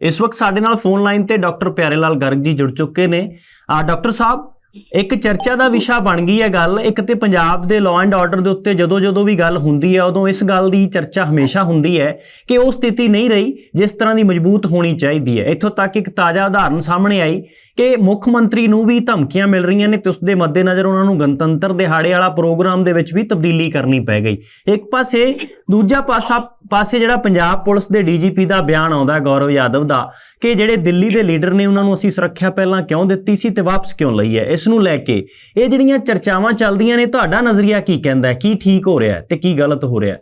ਇਸ ਵਕਤ ਸਾਡੇ ਨਾਲ ਫੋਨ ਲਾਈਨ ਤੇ ਡਾਕਟਰ ਪਿਆਰੇ ਲਾਲ ਗਰਗ ਜੀ ਜੁੜ ਚੁੱਕੇ ਨੇ। ਆ ਡਾਕਟਰ ਸਾਹਿਬ ਇੱਕ ਚਰਚਾ ਦਾ ਵਿਸ਼ਾ ਬਣ ਗਈ ਹੈ ਗੱਲ, ਇੱਕ ਤੇ ਪੰਜਾਬ ਦੇ ਲਾਅ ਐਂਡ ਆਰਡਰ ਦੇ ਉੱਤੇ ਜਦੋਂ ਜਦੋਂ ਵੀ ਗੱਲ ਹੁੰਦੀ ਹੈ, ਉਦੋਂ ਇਸ ਗੱਲ ਦੀ ਚਰਚਾ ਹਮੇਸ਼ਾ ਹੁੰਦੀ ਹੈ ਕਿ ਉਹ ਸਥਿਤੀ ਨਹੀਂ ਰਹੀ ਜਿਸ ਤਰ੍ਹਾਂ ਦੀ ਮਜ਼ਬੂਤ ਹੋਣੀ ਚਾਹੀਦੀ ਹੈ। ਇੱਥੋਂ ਤੱਕ ਇੱਕ ਤਾਜ਼ਾ ਉਦਾਹਰਨ ਸਾਹਮਣੇ ਆਈ ਕਿ ਮੁੱਖ ਮੰਤਰੀ ਨੂੰ ਵੀ ਧਮਕੀਆਂ ਮਿਲ ਰਹੀਆਂ ਨੇ ਤੇ ਉਸ ਦੇ ਮੱਦੇਨਜ਼ਰ ਉਹਨਾਂ ਨੂੰ ਗਣਤੰਤਰ ਦਿਹਾੜੇ ਵਾਲਾ ਪ੍ਰੋਗਰਾਮ ਦੇ ਵਿੱਚ ਵੀ ਤਬਦੀਲੀ ਕਰਨੀ ਪੈ ਗਈ। ਇੱਕ ਪਾਸੇ, ਦੂਜਾ ਪਾਸਾ, ਪਾਸੇ ਜਿਹੜਾ ਪੰਜਾਬ ਪੁਲਿਸ ਦੇ ਡੀਜੀਪੀ ਦਾ ਬਿਆਨ ਆਉਂਦਾ ਗੌਰਵ ਯਾਦਵ ਦਾ, ਕਿ ਜਿਹੜੇ ਦਿੱਲੀ ਦੇ ਲੀਡਰ ਨੇ ਉਹਨਾਂ ਨੂੰ ਅਸੀਂ ਸੁਰੱਖਿਆ ਪਹਿਲਾਂ ਕਿਉਂ ਦਿੱਤੀ ਸੀ ਤੇ ਵਾਪਸ ਕਿਉਂ ਲਈ ਹੈ? ਇਸ ਨੂੰ ਲੈ ਕੇ। ਇਹ ਜਿਹੜੀਆਂ ਚਰਚਾਵਾਂ ਚੱਲਦੀਆਂ ਨੇ ਤੁਹਾਡਾ ਨਜ਼ਰੀਆ ਕੀ ਕਹਿੰਦਾ ਹੈ? ਕੀ ਠੀਕ ਹੋ ਰਿਹਾ ਹੈ ਤੇ ਕੀ ਗਲਤ ਹੋ ਰਿਹਾ ਹੈ?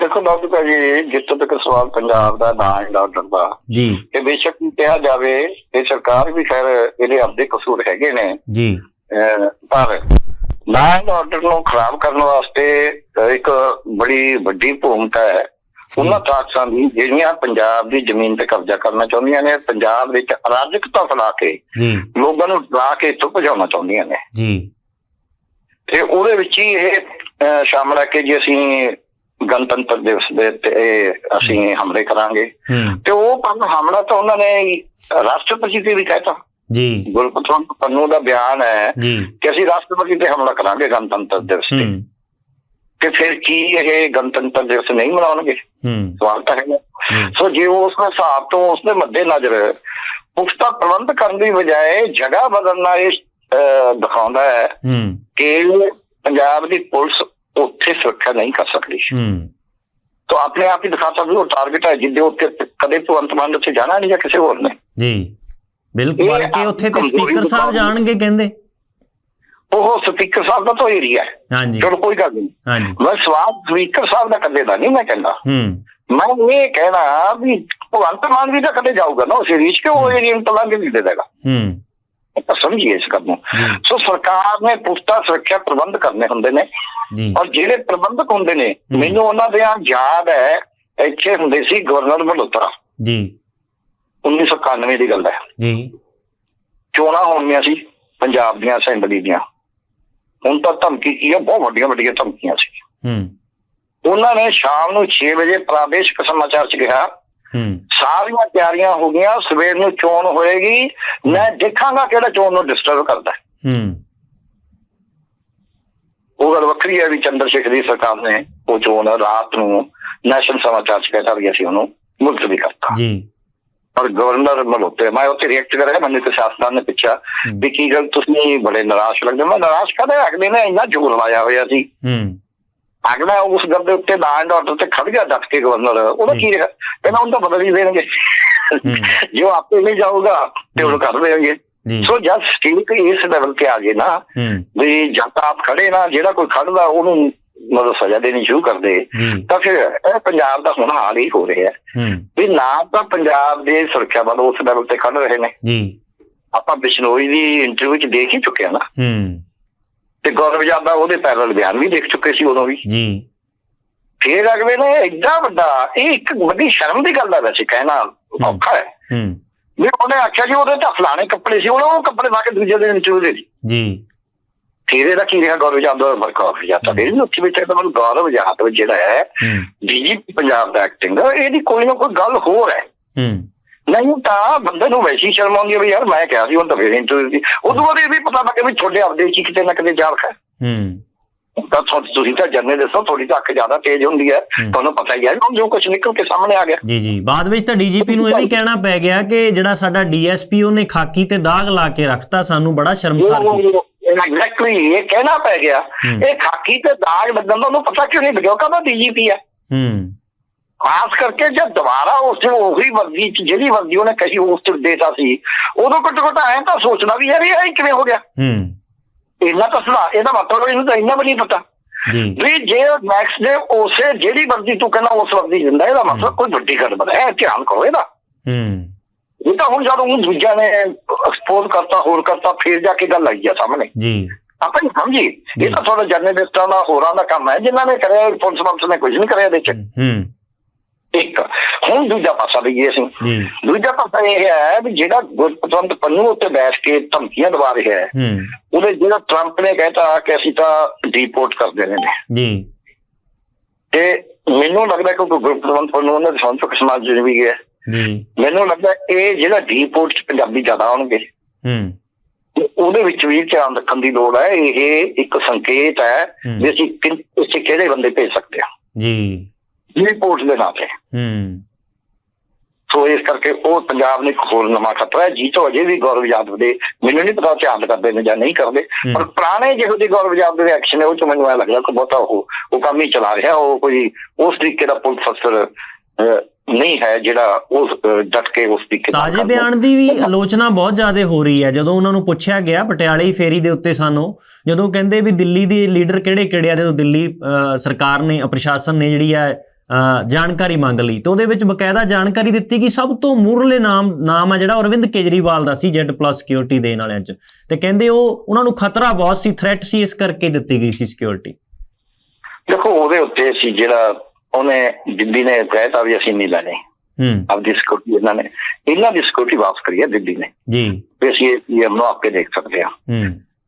ਦੇਖੋ ਡਾਕਟਰ ਜੀ ਜਿੱਥੋਂ ਤੱਕ ਸਵਾਲ ਪੰਜਾਬ ਦਾ ਨਾਂ ਹੈ ਡਾਕਟਰ ਦਾ ਜੀ। ਇਹ ਬੇਸ਼ੱਕ ਕਿਹਾ ਜਾਵੇ ਇਹ ਸਰਕਾਰ ਵੀ ਖੈਰ ਇਹਦੇ ਆਪਦੇ ਕਸੂਰ ਹੈਗੇ ਨੇ। ਜੀ। ਪਰ ਨਾਂ ਐਂਡ ਆਰਡਰ ਨੂੰ ਖਰਾਬ ਕਰਨ ਵਾਸਤੇ ਇੱਕ ਬੜੀ ਵੱਡੀ ਭੂਮਿਕਾ ਹੈ। ਉਹਨਾਂ ਤਾਕਤਾਂ ਦੀ ਜਿਹੜੀਆਂ ਪੰਜਾਬ ਦੀ ਜ਼ਮੀਨ ਤੇ ਕਬਜ਼ਾ ਕਰਨਾ ਚਾਹੁੰਦੀਆਂ ਨੇ ਪੰਜਾਬ ਵਿੱਚ ਅਰਾਜਕਤਾ ਫੈਲਾ ਕੇ ਲੋਕਾਂ ਨੂੰ ਡਰਾ ਕੇ ਇੱਥੋਂ ਭਜਾਉਣਾ ਚਾਹੁੰਦੀਆਂ ਨੇ। ਜੀ। ਤੇ ਉਹਦੇ ਵਿੱਚ ਹੀ ਇਹ ਸ਼ਾਮਲ ਹੈ ਕਿ ਜੇ ਅਸੀਂ ਗਣਤੰਤਰ ਦਿਵਸ ਦੇ ਤੇ ਅਸੀਂ ਹਮਲੇ ਕਰਾਂਗੇ। ਤੇ ਉਹ ਪਰ ਹਮਲਾ ਤਾਂ ਉਹਨਾਂ ਨੇ ਰਾਸ਼ਟਰਪਤੀ ਤੇ ਵੀ ਕਹਿਤਾ ਜੀ। ਗੁਰਪ੍ਰਸਾਦ ਪੰਨੂ ਦਾ ਬਿਆਨ ਹੈ ਕਿ ਅਸੀਂ ਰਾਸ਼ਟਰਪਤੀ ਤੇ ਹਮਲਾ ਕਰਾਂਗੇ ਗਣਤੰਤਰ ਦਿਵਸ ਤੇ। ਤੇ ਫਿਰ ਕੀ ਇਹ ਗਣਤੰਤਰ ਦਿਵਸ ਨਹੀਂ ਮਨਾਉਣਗੇ? ਹੂੰ। ਸਵਾਲ ਤਾਂ ਜੀ, ਸੋ ਜੇ ਉਸ ਹਿਸਾਬ ਤੋਂ ਉਸ ਦੇ ਮੱਦੇ ਨਜ਼ਰ ਪੁਖਤਾ ਪ੍ਰਬੰਧ ਕਰਨ ਦੀ ਬਜਾਏ ਜਗ੍ਹਾ ਬਦਲਣਾ ਇਹ ਦਿਖਾਉਂਦਾ ਹੈ ਹੂੰ। ਕਿ ਪੰਜਾਬ ਦੀ ਪੁਲਿਸ ਉੱਥੇ ਸੁਰੱਖਿਆ ਨਹੀਂ ਕਰ ਸਕਦੀ। ਹੂੰ। ਤਾਂ ਆਪਣੇ ਆਪ ਹੀ ਦਿਖਾਤਾ ਵੀ ਉਹ ਟਾਰਗੇਟ ਹੈ ਜਿੱਦੇ ਉੱਤੇ ਕਦੇ ਭਗਵੰਤ ਮਾਨ ਉੱਥੇ ਜਾਣਾ ਨਹੀਂ ਜਾਂ ਕਿਸੇ ਹੋਰ ਨੇ। ਜੀ। ਬਿਲਕੁਲ ਬਲਕਿ ਉੱਥੇ ਤੇ ਸਪੀਕਰ ਸਾਹਿਬ ਜਾਣਗੇ ਕਹਿੰਦੇ। ਉਹ ਸਪੀਕਰ ਸਾਹਿਬ ਦਾ ਤਾਂ ਏਰੀਆ ਹਾਂਜੀ। ਚਲੋ ਕੋਈ ਗੱਲ ਨਹੀਂ। ਹਾਂਜੀ। ਮੈਂ ਸਵਾਲ ਸਪੀਕਰ ਸਾਹਿਬ ਦਾ ਕਦੇ ਦਾ ਨਹੀਂ ਮੈਂ ਕਹਿੰਦਾ। ਹੂੰ। ਮੈਂ ਇਹ ਕਹਿਣਾ ਵੀ ਭਗਵੰਤ ਮਾਨ ਵੀ ਤਾਂ ਕਦੇ ਜਾਊਗਾ ਨਾ ਉਸ ਰੀਚ ਕੇ ਉਹ ਏਰੀਆ ਨੂੰ ਤਲਾਂਗੇ ਨਹੀਂ ਦੇ ਦੇਗਾ? ਹੂੰ। ਆਪਾਂ ਸਮਝੀਏ ਇਸ ਗੱਲ ਨੂੰ। ਸੋ ਸਰਕਾਰ ਨੇ ਪੁਖਤਾ ਸੁਰੱਖਿਆ ਪ੍ਰਬੰਧ ਕਰਨੇ ਹੁੰਦੇ ਨੇ। ਜੀ। ਔਰ ਜਿਹੜੇ ਪ੍ਰਬੰਧਕ ਹੁੰਦੇ ਨੇ। ਮੈਨੂੰ ਉਹਨਾਂ ਦੇ ਯਾਦ ਹੈ ਇੱਥੇ ਹੁੰਦੇ ਸੀ ਗਵਰਨਰ ਮਲਹੋਤਰਾ। ਜੀ। 1991 ਦੀ ਗੱਲ ਹੈ। ਜੀ। ਚੋਣਾਂ ਹੋਣੀਆਂ ਸੀ ਪੰਜਾਬ ਦੀਆਂ ਅਸੈਂਬਲੀ ਦੀਆਂ। ਹੁਣ ਤਾਂ ਧਮਕੀ ਕੀ ਹੈ ਬਹੁਤ ਵੱਡੀਆਂ ਵੱਡੀਆਂ ਧਮਕੀਆਂ ਸੀ। ਹੂੰ। ਉਹਨਾਂ ਨੇ ਸ਼ਾਮ ਨੂੰ 6 ਵਜੇ ਪ੍ਰਾਦੇਸ਼ਿਕ ਸਮਾਚਾਰ ਚ ਕਿਹਾ ਹੂੰ। ਸਾਰੀਆਂ ਤਿਆਰੀਆਂ ਹੋ ਗਈਆਂ ਸਵੇਰ ਨੂੰ ਚੋਣ ਹੋਏਗੀ। ਮੈਂ ਦੇਖਾਂਗਾ ਕਿਹੜਾ ਚੋਣ ਨੂੰ ਡਿਸਟਰਬ ਕਰਦਾ ਹੈ। ਉਹ ਗੱਲ ਵੱਖਰੀ ਹੈ ਵੀ ਚੰਦਰ ਸ਼ੇਖਰ ਦੀ ਸਰਕਾਰ ਨੇ ਉਹ ਚੋਣ ਰਾਤ ਨੂੰ ਨੈਸ਼ਨਲ ਸਮਾਚਾਰ ਚ ਕਹਿਤਾ ਗਿਆ ਸੀ ਉਹਨੂੰ ਮੁਲਤਵੀ ਕਰਤਾ। ਜੀ। ਪਰ ਗਵਰਨਰ ਮਲੋਤੇ ਮੈਂ ਉੱਥੇ ਰਿਐਕਟ ਕਰਿਆ ਮੈਨੂੰ ਤੇ ਸਿਆਸਤਦਾਨ ਨੇ ਪੁੱਛਿਆ ਵੀ ਕੀ ਗੱਲ ਤੁਸੀਂ ਬੜੇ ਨਿਰਾਸ਼ ਲੱਗਦੇ ਮੈਂ ਨਿਰਾਸ਼ ਕਦੇ ਅਗਲੇ ਨੇ? ਇੰਨਾ ਜ਼ੋਰ ਲਾਇਆ ਹੋਇਆ ਸੀ। ਹੂੰ। ਅਗਲਾ ਉਸ ਗੱਲ ਦੇ ਉੱਤੇ ਲਾ ਐਂਡ ਆਰਡਰ ਤੇ ਖੜ ਗਿਆ ਡਟ ਕੇ ਗਵਰਨਰ ਉਹਦਾ ਕੀ ਰਿਹਾ? ਕਹਿੰਦਾ ਹੁਣ ਤਾਂ ਬਦਲ ਹੀ ਦੇਣਗੇ। ਜੋ ਆਪੇ ਨਹੀਂ ਜਾਊਗਾ ਤੇ ਉਹ ਕਰ ਦੇਣਗੇ। ਸੋ ਜਦ ਸਟੇਟ ਇਸ ਲੈਵਲ ਤੇ ਆ ਗਏ ਨਾ ਵੀ ਜਦ ਆਪ ਖੜੇ ਨਾ ਜਿਹੜਾ ਕੋਈ ਖੜਦਾ ਉਹਨੂੰ ਮਤਲਬ ਸਜ਼ਾ ਦੇਣੀ ਸ਼ੁਰੂ ਕਰ ਦੇ। ਜੀ ਤਾਂ ਫਿਰ ਇਹ ਪੰਜਾਬ ਦਾ ਹੁਣ ਹਾਲ ਹੀ ਹੋ ਰਿਹਾ। ਹੈ। ਵੀ ਨਾ ਤਾਂ ਪੰਜਾਬ ਦੇ ਸੁਰੱਖਿਆ ਬਲ ਉਸ ਲੈਵਲ ਤੇ ਖੜ ਰਹੇ ਨੇ। ਜੀ। ਆਪਾਂ ਬਿਸ਼ਨੋਈ ਦੀ ਇੰਟਰਵਿਊ ਚ ਦੇਖ ਹੀ ਚੁੱਕੇ ਆ ਨਾ। ਹੂੰ। ਤੇ ਗੌਰਵ ਜਾਦਾ ਉਹਦੇ ਪੈਰਲ ਬਿਆਨ ਵੀ ਦੇਖ ਚੁੱਕੇ ਸੀ ਉਦੋਂ ਵੀ। ਜੀ। ਫੇਰ ਅਗਲੇ ਨੇ ਐਡਾ ਵੱਡਾ ਇਹ ਇੱਕ ਵੱਡੀ ਸ਼ਰਮ ਦੀ ਗੱਲ ਹੈ ਵੈਸੇ ਕਹਿਣਾ ਔਖਾ ਹੈ। ਹੂੰ। ਵੀ ਉਹਨੇ ਆਖਿਆ ਜੀ ਉਹਦੇ ਤਾਂ ਫਲਾਣੇ ਕੱਪੜੇ ਸੀ ਉਹਨੇ ਉਹ ਕੱਪੜੇ ਪਾ ਕੇ ਦੂਜੇ ਦਿਨ ਇੰਟਰਵਿਊ ਦੇ ਜੀ। ਫਿਰ ਇਹਦਾ ਕੀ ਰਿਹਾ ਗੌਰਵ ਜਾਦਵ ਦਾ ਗੌਰਵ ਜਾਦਵ ਫਿਰ ਉੱਥੇ ਵਿੱਚ ਤਾਂ ਮੈਨੂੰ ਗੌਰਵ ਜਾਦਵ ਜਿਹੜਾ ਹੈ ਡੀਜੀਪੀ ਪੰਜਾਬ ਦਾ ਐਕਟਿੰਗ ਇਹਦੀ ਕੋਈ ਨਾ ਕੋਈ ਗੱਲ ਹੋਰ ਹੈ। ਹੂੰ। ਨਹੀਂ ਤਾਂ ਬੰਦੇ ਨੂੰ ਵੈਸੀ ਸ਼ਰਮ ਆਉਂਦੀ ਹੈ ਵੀ ਯਾਰ ਮੈਂ ਕਿਹਾ ਸੀ ਹੁਣ ਤਾਂ ਫਿਰ ਇੰਟਰਵਿਊ ਦੀ ਉਦੋਂ ਬਾਅਦ ਇਹ ਵੀ ਪਤਾ ਲੱਗੇ ਵੀ ਤੁਹਾਡੇ ਆਪਦੇ ਚ ਕਿਤੇ ਨਾ ਕਿਤੇ ਜਾਲ ਹੈ। ਹੂੰ। ਤਾਂ ਤੁਸੀਂ ਤਾਂ ਜਰਨੇ ਦੱਸੋ ਥੋੜੀ ਤਾਂ ਅੱਖ ਜ਼ਿਆਦਾ ਤੇਜ਼ ਹੁੰਦੀ ਹੈ। ਤੁਹਾਨੂੰ ਪਤਾ ਹੀ ਹੈ ਜੋ ਕੁਝ ਨਿਕਲ ਕੇ ਸਾਹਮਣੇ ਆ ਗਿਆ। ਜੀ ਜੀ। ਬਾਅਦ ਵਿੱਚ ਤਾਂ ਡੀਜੀਪੀ ਨੂੰ ਇਹ ਵੀ ਕਹਿਣਾ ਪੈ ਗਿਆ ਕਿ ਜਿਹੜਾ ਸਾਡਾ ਡੀਐਸਪੀ ਉਹਨੇ ਖਾਕੀ ਤੇ ਦਾਗ ਲਾ ਕੇ ਰੱਖਤਾ ਸਾਨੂੰ ਬੜਾ ਸ਼ਰਮਸਾਰ ਕੀਤਾ। ਐਗਜ਼ੈਕਟਲੀ ਇਹ ਕਹਿਣਾ ਪੈ ਗਿਆ। ਇਹ ਖਾਕੀ ਤੇ ਦਾਗ ਲੱਗਣ ਦਾ ਉਹਨੂੰ ਪਤਾ ਕਿਉਂ ਨਹੀਂ ਲੱਗਿਆ ਕਹਿੰਦਾ ਡੀਜੀਪੀ ਹੈ ਹੂੰ। ਖਾਸ ਕਰਕੇ ਜਦ ਦੁਬਾਰਾ ਉਸ ਨੂੰ ਉਹੀ ਵਰਦੀ ਚ ਜਿਹੜੀ ਵਰਦੀ ਉਹਨੇ ਕਹੀ ਉਸ ਤੇ ਦੇਤਾ ਸੀ ਉਦੋਂ ਘੱਟੋ ਘੱਟ ਐਂ ਤਾਂ ਸੋਚਣਾ ਵੀ ਯਾਰ ਇਹ ਕਿਵੇਂ ਹੋ ਗਿਆ। ਹੂੰ। ਇੰਨਾ ਤਾਂ ਸੁਣਾ ਇਹਦਾ ਮਤਲਬ ਇਹਨੂੰ ਤਾਂ ਇੰਨਾ ਵੀ ਨਹੀਂ ਪਤਾ। ਜੀ। ਵੀ ਜੇ ਨੈਕਸਟ ਡੇ ਉਸੇ ਜਿਹੜੀ ਵਰਦੀ ਤੂੰ ਕਹਿੰਦਾ ਉਸ ਵਰਦੀ ਦਿੰਦਾ ਇਹਦਾ ਮਤਲਬ ਕੋਈ ਵੱਡੀ ਗੱਲ ਬਣਾ ਹੈ ਧਿਆਨ ਕਰੋ ਇਹਦਾ। ਹੂੰ। ਇਹ ਤਾਂ ਹੁਣ ਜਦੋਂ ਉਹ ਦੂਜਿਆਂ ਨੇ ਐਕਸਪੋਜ਼ ਕਰਤਾ ਹੋਰ ਕਰਤਾ ਫਿਰ ਜਾ ਕੇ ਗੱਲ ਆਈ ਆ ਸਾਹਮਣੇ। ਜੀ। ਆਪਾਂ ਨਹੀਂ ਸਮਝੀ? ਇਹ ਤਾਂ ਥੋੜਾ ਜਰਨਲਿਸਟਾਂ ਦਾ ਹੋਰਾਂ ਦਾ ਕੰਮ ਹੈ ਜਿਨ੍ਹਾਂ ਨੇ ਕਰਿਆ ਪੁਲਿਸ ਬੰਸ ਨੇ ਕੁਝ ਨਹੀਂ ਕਰਿਆ ਇਹਦੇ ਚ। ਹੂੰ। ਇੱਕ ਹੁਣ ਦੂਜਾ ਪਾਸਾ ਵੀ ਇਹ ਜੀ। ਦੂਜਾ ਪਾਸਾ ਇਹ ਹੈ ਵੀ ਜਿਹੜਾ ਗੁਰਪਤਵੰਤ ਪੰਨੂ ਉੱਤੇ ਬੈਠ ਕੇ ਧਮਕੀਆਂ ਦਵਾ ਰਿਹਾ ਹੈ ਹੂੰ। ਉਹਦੇ ਜਿਹੜਾ ਟਰੰਪ ਨੇ ਕਹਿਤਾ ਕਿ ਅਸੀਂ ਤਾਂ ਡੀਪੋਰਟ ਕਰ ਦੇਣੇ ਨੇ। ਜੀ। ਤੇ ਮੈਨੂੰ ਲੱਗਦਾ ਕਿ ਗੁਰਪਤਵੰਤ ਪੰਨੂ ਦੇ ਸੰਸਦ ਸਮਾਜ ਜੀ ਵੀ ਗਿਆ ਜੀ। ਮੈਨੂੰ ਲੱਗਦਾ ਇਹ ਜਿਹੜਾ ਡੀਪੋਰਟ ਚ ਪੰਜਾਬੀ ਜ਼ਿਆਦਾ ਆਉਣਗੇ। ਹੂੰ। ਉਹਦੇ ਵਿੱਚ ਵੀ ਧਿਆਨ ਰੱਖਣ ਦੀ ਲੋੜ ਹੈ ਇਹ ਇੱਕ ਸੰਕੇਤ ਹੈ। ਵੀ ਅਸੀਂ ਕਿ- ਇੱਥੇ ਕਿਹੜੇ ਬੰਦੇ ਭੇਜ ਸਕਦੇ ਹਾਂ। ਜੀ। ਡੀਪੋਰਟ ਦੇ ਨਾਂ ਤੇ। ਹੂੰ। ਸੋ ਇਸ ਕਰਕੇ ਉਹ ਪੰਜਾਬ ਨੇ ਹੋਰ ਨਵਾਂ ਖਤਰਾ ਹੈ ਜੀ ਤੋਂ ਅਜੇ ਵੀ ਗੌਰਵ ਯਾਦਵ ਦੇ ਮੈਨੂੰ ਨਹੀਂ ਪਤਾ ਧਿਆਨ ਕਰਦੇ ਨੇ ਜਾਂ ਨਹੀਂ ਕਰਦੇ। ਪਰ ਪੁਰਾਣੇ ਜਿਹੋ ਜਿਹੇ ਗੌਰਵ ਯਾਦਵ ਦੇ ਐਕਸ਼ਨ ਹੈ ਉਹ ਚ ਮੈਨੂੰ ਐ ਲੱਗਦਾ ਕਿ ਬਹੁਤਾ ਉਹ ਉਹ ਕੰਮ ਹੀ ਚਲਾ ਰਿਹਾ ਉਹ ਕੋਈ ਉਸ ਤਰੀਕੇ ਦਾ ਪੁਲਿਸ ਅਫਸਰ ਨਹੀਂ ਹੈ ਜਿਹੜਾ ਉਸ ਡਟ ਕੇ ਉਸ ਤਰੀਕੇ ਨਾਲ ਤਾਜੇ। ਬਿਆਨ ਦੀ ਵੀ ਆਲੋਚਨਾ ਬਹੁਤ ਜ਼ਿਆਦਾ ਹੋ ਰਹੀ ਹੈ। ਜਦੋਂ ਉਹਨਾਂ ਨੂੰ ਪੁੱਛਿਆ ਗਿਆ ਪਟਿਆਲੇ ਫੇਰੀ ਦੇ ਉੱਤੇ ਸਾਨੂੰ ਜਦੋਂ ਕਹਿੰਦੇ ਵੀ ਦਿੱਲੀ ਦੇ ਲੀਡਰ ਕਿਹੜੇ ਕਿਹੜੇ ਆ ਜਦੋਂ ਦਿੱਲੀ ਸਰਕਾਰ ਨੇ ਪ੍ਰਸ਼ਾਸਨ ਨੇ ਜਿਹੜੀ ਹੈ ਜਾਣਕਾਰੀ ਮੰਗ ਲਈ। ਤੇ ਉਹਦੇ ਵਿੱਚ ਬਕਾਇਦਾ ਜਾਣਕਾਰੀ ਦਿੱਤੀ ਕਿ ਸਭ ਤੋਂ ਮੂਰਲੇ ਨਾਮ ਨਾਮ ਆ ਜਿਹੜਾ ਅਰਵਿੰਦ ਕੇਜਰੀਵਾਲ ਦਾ ਸੀ ਜੈਡ ਪਲੱਸ ਸਿਕਿਉਰਿਟੀ ਦੇਣ ਵਾਲਿਆਂ 'ਚ। ਤੇ ਕਹਿੰਦੇ ਉਹ ਉਹਨਾਂ ਨੂੰ ਖਤਰਾ ਬਹੁਤ ਸੀ ਥ੍ਰੈਟ ਸੀ ਇਸ ਕਰਕੇ ਦਿੱਤੀ ਗਈ ਸੀ ਸਿਕਿਉਰਿਟੀ। ਦੇਖੋ ਉਹਦੇ ਉੱਤੇ ਸੀ ਜਿਹੜਾ ਉਹਨੇ ਦਿੱਲੀ ਨੇ ਕਹਿਤਾ ਵੀ ਅਸੀਂ ਨਹੀਂ ਲੈਣੇ ਹੂੰ ਇਹਨਾਂ ਨੇ ਇਹਨਾਂ ਦੀ ਸਿਕਿਉਰਿਟੀ ਵਾਪਸ ਕਰੀ ਹੈ ਦਿੱਲੀ ਨੇ ਜੀ ਵੀ ਅਸੀਂ ਇਹ ਪੀਐਮ ਨੂੰ ਆਪਕੇ ਦੇਖ ਸਕਦੇ ਹਾਂ ਹੂੰ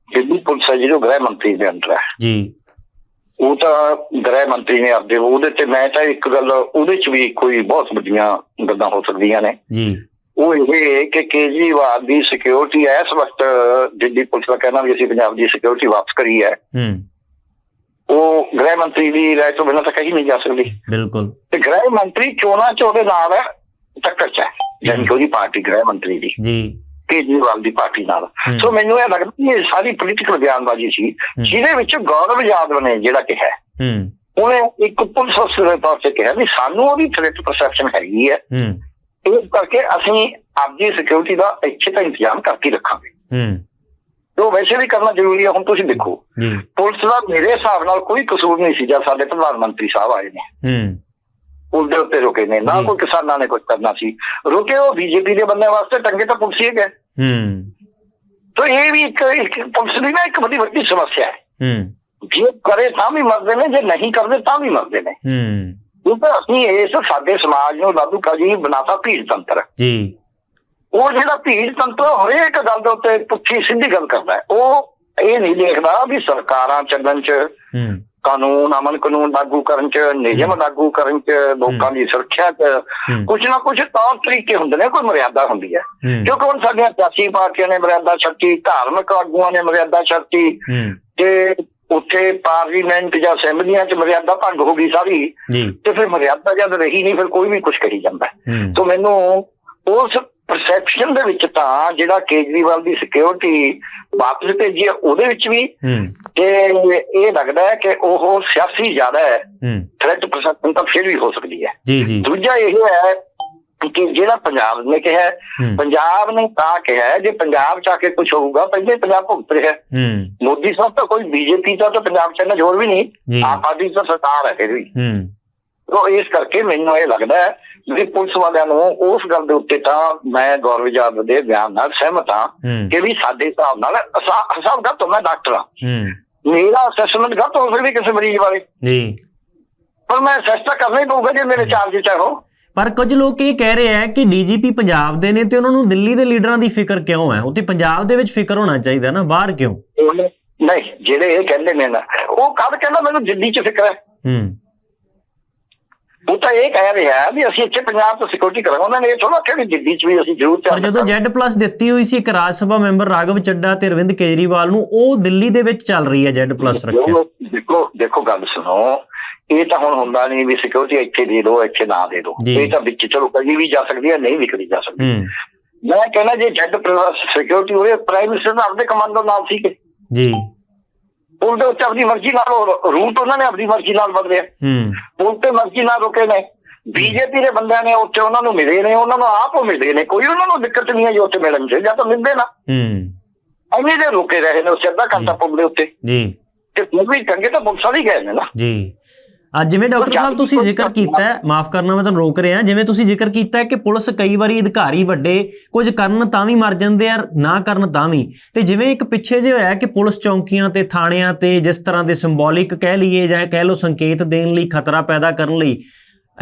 ਦਿੱਲੀ ਪੁਲਿਸ ਹੈ ਜਿਹੜੀ ਉਹ ਗ੍ਰਹਿ ਮੰਤਰੀ ਦੇ ਅੰਦਰ ਹੈ ਜੀ ਉਹ ਤਾਂ ਗ੍ਰਹਿ ਮੰਤਰੀ ਨੇ ਆਪਦੇ ਉਹਦੇ ਤੇ ਮੈਂ ਤਾਂ ਇੱਕ ਗੱਲ ਉਹਦੇ ਚ ਵੀ ਕੋਈ ਬਹੁਤ ਵੱਡੀਆਂ ਗੱਲਾਂ ਹੋ ਸਕਦੀਆਂ ਨੇ ਜੀ ਉਹ ਇਹ ਕਿ ਕੇਜਰੀਵਾਲ ਦੀ ਸਿਕਿਉਰਿਟੀ ਇਸ ਵਕਤ ਦਿੱਲੀ ਪੁਲਿਸ ਦਾ ਕਹਿਣਾ ਵੀ ਅਸੀਂ ਪੰਜਾਬ ਦੀ ਸਿਕਿਉਰਿਟੀ ਵਾਪਸ ਕਰੀ ਹੈ ਹੂੰ ਉਹ ਗ੍ਰਹਿ ਮੰਤਰੀ ਦੀ ਰਾਏ ਤੋਂ ਬਿਨਾਂ ਤਾਂ ਕਹੀ ਨਹੀਂ ਜਾ ਸਕਦੀ। ਬਿਲਕੁਲ। ਤੇ ਗ੍ਰਹਿ ਮੰਤਰੀ ਚੋਣਾਂ ਚ ਉਹਦੇ ਨਾਲ ਹੈ ਟੱਕਰ ਚ ਹੈ ਕਿ ਉਹਦੀ ਪਾਰਟੀ ਗ੍ਰਹਿ ਮੰਤਰੀ ਦੀ। ਜੀ। ਕੇਜਰੀਵਾਲ ਦੀ ਪਾਰਟੀ ਨਾਲ। ਸੋ ਮੈਨੂੰ ਇਹ ਲੱਗਦਾ ਕਿ ਇਹ ਸਾਰੀ ਪੋਲੀਟੀਕਲ ਬਿਆਨਬਾਜ਼ੀ ਸੀ ਜਿਹਦੇ ਵਿੱਚ ਗੌਰਵ ਯਾਦਵ ਨੇ ਜਿਹੜਾ ਕਿਹਾ ਹੂੰ ਉਹਨੇ ਇੱਕ ਪੁਲਿਸ ਅਫਸਰ ਦੇ ਤੌਰ ਤੇ ਕਿਹਾ ਵੀ ਸਾਨੂੰ ਉਹਦੀ ਥ੍ਰੈਟ ਪਰਸੈਪਸ਼ਨ ਹੈਗੀ ਹੈ। ਹੂੰ। ਇਸ ਕਰਕੇ ਅਸੀਂ ਆਪਦੀ ਸਿਕਿਉਰਿਟੀ ਦਾ ਇੱਥੇ ਤਾਂ ਇੰਤਜ਼ਾਮ ਕਰਕੇ ਰੱਖਾਂਗੇ। ਹੂੰ। ਉਹ ਵੈਸੇ ਵੀ ਕਰਨਾ ਜ਼ਰੂਰੀ ਹੈ ਹੁਣ ਤੁਸੀਂ ਦੇਖੋ। ਪੁਲਿਸ ਦਾ ਮੇਰੇ ਹਿਸਾਬ ਨਾਲ ਕੋਈ ਕਸੂਰ ਨਹੀਂ ਸੀ ਜਦ ਸਾਡੇ ਪ੍ਰਧਾਨ ਮੰਤਰੀ ਸਾਹਿਬ ਆਏ ਨੇ। ਹੂੰ। ਉਹਦੇ ਉੱਤੇ ਰੁਕੇ ਨੇ ਨਾ। ਕੋਈ ਕਿਸਾਨਾਂ ਨੇ ਕੁਝ ਕਰਨਾ ਸੀ। ਰੁਕੇ ਉਹ ਬੀਜੇਪੀ ਦੇ ਬੰਦੇ ਵਾਸਤੇ ਟੰਗੇ ਤਾਂ ਪੁਲਿਸ ਹੀ ਗਏ ਹੂੰ। ਤਾਂ ਇਹ ਵੀ ਇੱਕ ਇੱਕ ਪੁਲਿਸ ਦੀ ਨਾ ਇੱਕ ਬੜੀ ਵੱਡੀ ਸਮੱਸਿਆ ਹੈ। ਹੂੰ। ਜੇ ਕਰੇ ਤਾਂ ਵੀ ਮਰਦੇ ਨੇ ਜੇ ਨਹੀਂ ਕਰਦੇ ਤਾਂ ਵੀ ਮਰਦੇ ਨੇ। ਹੂੰ। ਕਿਉਂਕਿ ਅਸੀਂ ਇਸ ਸਾਡੇ ਸਮਾਜ ਨੂੰ ਲਾਦੂ ਕਾਜੀ ਬਣਾਤਾ ਭੀੜ ਤੰਤਰ। ਜੀ। ਉਹ ਜਿਹੜਾ ਭੀੜ ਤੰਤਰ ਹਰੇਕ ਗੱਲ ਦੇ ਉੱਤੇ ਪੁੱਠੀ ਸਿੱਧੀ ਗੱਲ ਕਰਦਾ ਉਹ ਇਹ ਨਹੀਂ ਦੇਖਦਾ ਵੀ ਸਰਕਾਰਾਂ ਚੱਲਣ ਚ ਕਾਨੂੰਨ ਅਮਨ ਕਾਨੂੰਨ ਲਾਗੂ ਕਰਨ ਚ ਨਿਯਮ ਲਾਗੂ ਕਰਨ ਚ ਲੋਕਾਂ ਦੀ ਸੁਰੱਖਿਆ ਚ ਕੁਝ ਨਾ ਕੁਝ ਤੌਰ ਤਰੀਕੇ ਹੁੰਦੇ ਨੇ ਕੋਈ ਮਰਿਆਦਾ ਹੁੰਦੀ ਹੈ। ਕਿਉਂਕਿ ਹੁਣ ਸਾਡੀਆਂ ਸਿਆਸੀ ਪਾਰਟੀਆਂ ਨੇ ਮਰਿਆਦਾ ਛੱਡੀ ਧਾਰਮਿਕ ਆਗੂਆਂ ਨੇ ਮਰਿਆਦਾ ਛੱਡੀ ਤੇ ਉੱਥੇ ਪਾਰਲੀਮੈਂਟ ਜਾਂ ਅਸੈਂਬਲੀਆਂ ਚ ਮਰਿਆਦਾ ਭੰਗ ਹੋ ਗਈ ਸਾਰੀ। ਤੇ ਫਿਰ ਮਰਿਆਦਾ ਜਦ ਰਹੀ ਨਹੀਂ ਫਿਰ ਕੋਈ ਵੀ ਕੁਝ ਕਰੀ ਜਾਂਦਾ ਤੋ ਮੈਨੂੰ ਉਸ ਪਰਸੈਪਸ਼ਨ ਦੇ ਵਿੱਚ ਤਾਂ ਜਿਹੜਾ ਕੇਜਰੀਵਾਲ ਦੀ ਸਿਕਿਉਰਿਟੀ ਵਾਪਸ ਭੇਜੀ ਹੈ ਉਹਦੇ ਵਿੱਚ ਵੀ ਤੇ ਇਹ ਲੱਗਦਾ ਹੈ ਕਿ ਉਹ ਸਿਆਸੀ ਜ਼ਿਆਦਾ ਹੈ। ਥ੍ਰੈਟ ਪਰਸੈਪਸ਼ਨ ਤਾਂ ਫਿਰ ਵੀ ਹੋ ਸਕਦੀ ਹੈ। ਜੀ ਜੀ। ਦੂਜਾ ਇਹ ਹੈ ਕਿ ਜਿਹੜਾ ਪੰਜਾਬ ਨੇ ਕਿਹਾ ਪੰਜਾਬ ਨੇ ਤਾਂ ਕਿਹਾ ਜੇ ਪੰਜਾਬ ਚ ਆ ਕੇ ਕੁਝ ਹੋਊਗਾ ਪਹਿਲੇ ਪੰਜਾਬ ਭੁਗਤ ਰਿਹਾ ਮੋਦੀ ਸਾਹਿਬ ਤਾਂ ਕੋਈ ਬੀਜੇਪੀ ਦਾ ਤਾਂ ਪੰਜਾਬ ਚ ਇੰਨਾ ਜ਼ੋਰ ਵੀ ਨਹੀਂ ਆਪ ਪਾਰਟੀ ਦਾ ਸਰਕਾਰ ਹੈ ਫਿਰ ਵੀ। ਉਹ ਇਸ ਕਰਕੇ ਮੈਨੂੰ ਇਹ ਲੱਗਦਾ ਹੈ ਵੀ ਪੁਲਿਸ ਵਾਲਿਆਂ ਨੂੰ ਉਸ ਗੱਲ ਦੇ ਉੱਤੇ ਤਾਂ ਮੈਂ ਗੌਰਵ ਯਾਦਵ ਦੇ ਬਿਆਨ ਨਾਲ ਸਹਿਮਤ ਹਾਂ ਕਿ ਵੀ ਸਾਡੇ ਹਿਸਾਬ ਨਾਲ ਹਿਸਾਬ ਗਲਤ ਹੁੰਦਾ ਡਾਕਟਰ ਹਾਂ। ਮੇਰਾ ਅਸੈਸਮੈਂਟ ਗਲਤ ਹੋ ਸਕਦੀ ਕਿਸੇ ਮਰੀਜ਼ ਬਾਰੇ। ਜੀ। ਪਰ ਮੈਂ ਅਸੈਸ ਤਾਂ ਕਰਨਾ ਹੀ ਪਊਗਾ ਜੇ ਮੇਰੇ ਚਾਰਜ ਚ ਹੈ ਪਰ ਕੁਝ ਲੋਕ ਇਹ ਕਹਿ ਰਹੇ ਆ ਕਿ ਡੀਜੀਪੀ ਪੰਜਾਬ ਦੇ ਨੇ ਤੇ ਉਹਨਾਂ ਨੂੰ ਦਿੱਲੀ ਦੇ ਲੀਡਰਾਂ ਦੀ ਫਿਕਰ ਕਿਉਂ ਹੈ? ਉਹ ਤੇ ਪੰਜਾਬ ਦੇ ਵਿੱਚ ਫਿਕਰ ਹੋਣਾ ਚਾਹੀਦਾ ਨਾ ਬਾਹਰ ਕਿਉਂ? ਨਹੀਂ ਜਿਹੜੇ ਇਹ ਕਹਿੰਦੇ ਨੇ ਨਾ ਉਹ ਕਦ ਕਹਿੰਦਾ ਮੈਨੂੰ ਦਿੱਲੀ ਚ ਫਿਕਰ ਹੈ। ਹੂੰ। ਉਹ ਤਾਂ ਇਹ ਕਹਿ ਰਿਹਾ ਵੀ ਅਸੀਂ ਇੱਥੇ ਪੰਜਾਬ ਤੋਂ ਸਿਕਿਉਰਿਟੀ ਕਰਾਂਗੇ। ਉਹਨਾਂ ਨੇ ਇਹ ਥੋੜਾ ਕਿ ਵੀ ਦਿੱਲੀ ਚ ਵੀ ਅਸੀਂ ਜ਼ਰੂਰ ਧਿਆਨ ਜਦੋਂ ਰੱਖਾਂਗੇ। Z+ ਦਿੱਤੀ ਹੋਈ ਸੀ ਇੱਕ ਰਾਜ ਸਭਾ ਮੈਂਬਰ ਰਾਘਵ ਚੱਡਾ ਤੇ ਅਰਵਿੰਦ ਕੇਜਰੀਵਾਲ ਨੂੰ ਉਹ ਦਿੱਲੀ ਦੇ ਵਿੱਚ ਚੱਲ ਰਹੀ ਹੈ Z+ ਰੱਖਿਆ। ਦੇਖੋ ਦੇਖੋ ਗੱਲ ਸੁਣੋ। ਇਹ ਤਾਂ ਹੁਣ ਹੁੰਦਾ ਨਹੀਂ ਵੀ ਸਿਕਿਉਰਿਟੀ ਇੱਥੇ ਦੇ ਦਿਓ ਇੱਥੇ ਨਾ ਦੇ ਦਿਓ। ਇਹ ਤਾਂ ਵਿੱਚ ਚਲੋ ਕਦੀ ਵੀ ਜਾ ਸਕਦੀ ਹੈ ਨਹੀਂ ਵੀ ਕਦੀ ਜਾ ਸਕਦੀ। ਮੈਂ ਕਹਿੰਦਾ ਜੇ ਜੈਡ ਸਿਕਿਉਰਿਟੀ ਹੋਵੇ ਪ੍ਰਾਈਮ ਮਿਨਿਸਟਰ ਦਾ ਆਪਦੇ ਕਮਾਂਡੋ ਨਾਲ ਸੀ ਕਿ ਜੀ। ਪੁਲ ਦੇ ਉੱਤੇ ਆਪਣੀ ਮਰਜ਼ੀ ਨਾਲ ਉਹ ਰੂਟ ਉਹਨਾਂ ਨੇ ਆਪਣੀ ਮਰਜ਼ੀ ਨਾਲ ਬਦਲਿਆ। ਹੂੰ। ਪੁਲ ਤੇ ਮਰਜ਼ੀ ਨਾਲ ਰੁਕੇ ਨੇ। ਬੀਜੇਪੀ ਦੇ ਬੰਦਿਆਂ ਨੇ ਉੱਥੇ ਉਹਨਾਂ ਨੂੰ ਮਿਲੇ ਨੇ ਉਹਨਾਂ ਨੂੰ ਆਪ ਉਹ ਮਿਲੇ ਨੇ। ਕੋਈ ਉਹਨਾਂ ਨੂੰ ਦਿੱਕਤ ਨਹੀਂ ਜੀ ਉੱਥੇ ਮਿਲਣ ਚ ਜਾਂ ਤਾਂ ਮਿਲਦੇ ਨਾ। ਹੂੰ। ਐਵੇਂ ਦੇ ਰੁਕੇ ਰਹੇ ਨੇ ਉਸ ਅੱਧਾ ਘੰਟਾ ਪੁਲ ਦੇ ਉੱਤੇ। ਜੀ। ਤੇ ਪੁਲ ਵੀ ਚੰਗੇ ਤਾਂ ਪੁਲਿਸ ਵਾਲੇ ਗਏ ਨੇ ਨਾ। ਜੀ। ਜਿਵੇਂ ਡਾਕਟਰ ਸਾਹਿਬ ਤੁਸੀਂ ਜ਼ਿਕਰ ਕੀਤਾ ਹੈ ਮਾਫ ਕਰਨਾ ਮੈਂ ਤੁਹਾਨੂੰ ਰੋਕ ਰਿਹਾ ਜਿਵੇਂ ਤੁਸੀਂ ਜ਼ਿਕਰ ਕੀਤਾ ਹੈ ਕਿ ਪੁਲਿਸ ਕਈ ਵਾਰੀ ਅਧਿਕਾਰੀ ਵੱਡੇ ਕੁਝ ਕਰਨ ਤਾਂ ਵੀ ਮਰ ਜਾਂਦੇ ਆ ਨਾ ਕਰਨ ਤਾਂ ਵੀ। ਤੇ ਜਿਵੇਂ ਇੱਕ ਪਿੱਛੇ ਜੇ ਹੋਇਆ ਕਿ ਪੁਲਿਸ ਚੌਂਕੀਆਂ ਤੇ ਥਾਣਿਆਂ ਤੇ ਜਿਸ ਤਰ੍ਹਾਂ ਦੇ ਸਿੰਬੋਲਿਕ ਕਹਿ ਲਈਏ ਜਾਂ ਕਹਿ ਲਓ ਸੰਕੇਤ ਦੇਣ ਲਈ ਖਤਰਾ ਪੈਦਾ ਕਰਨ ਲਈ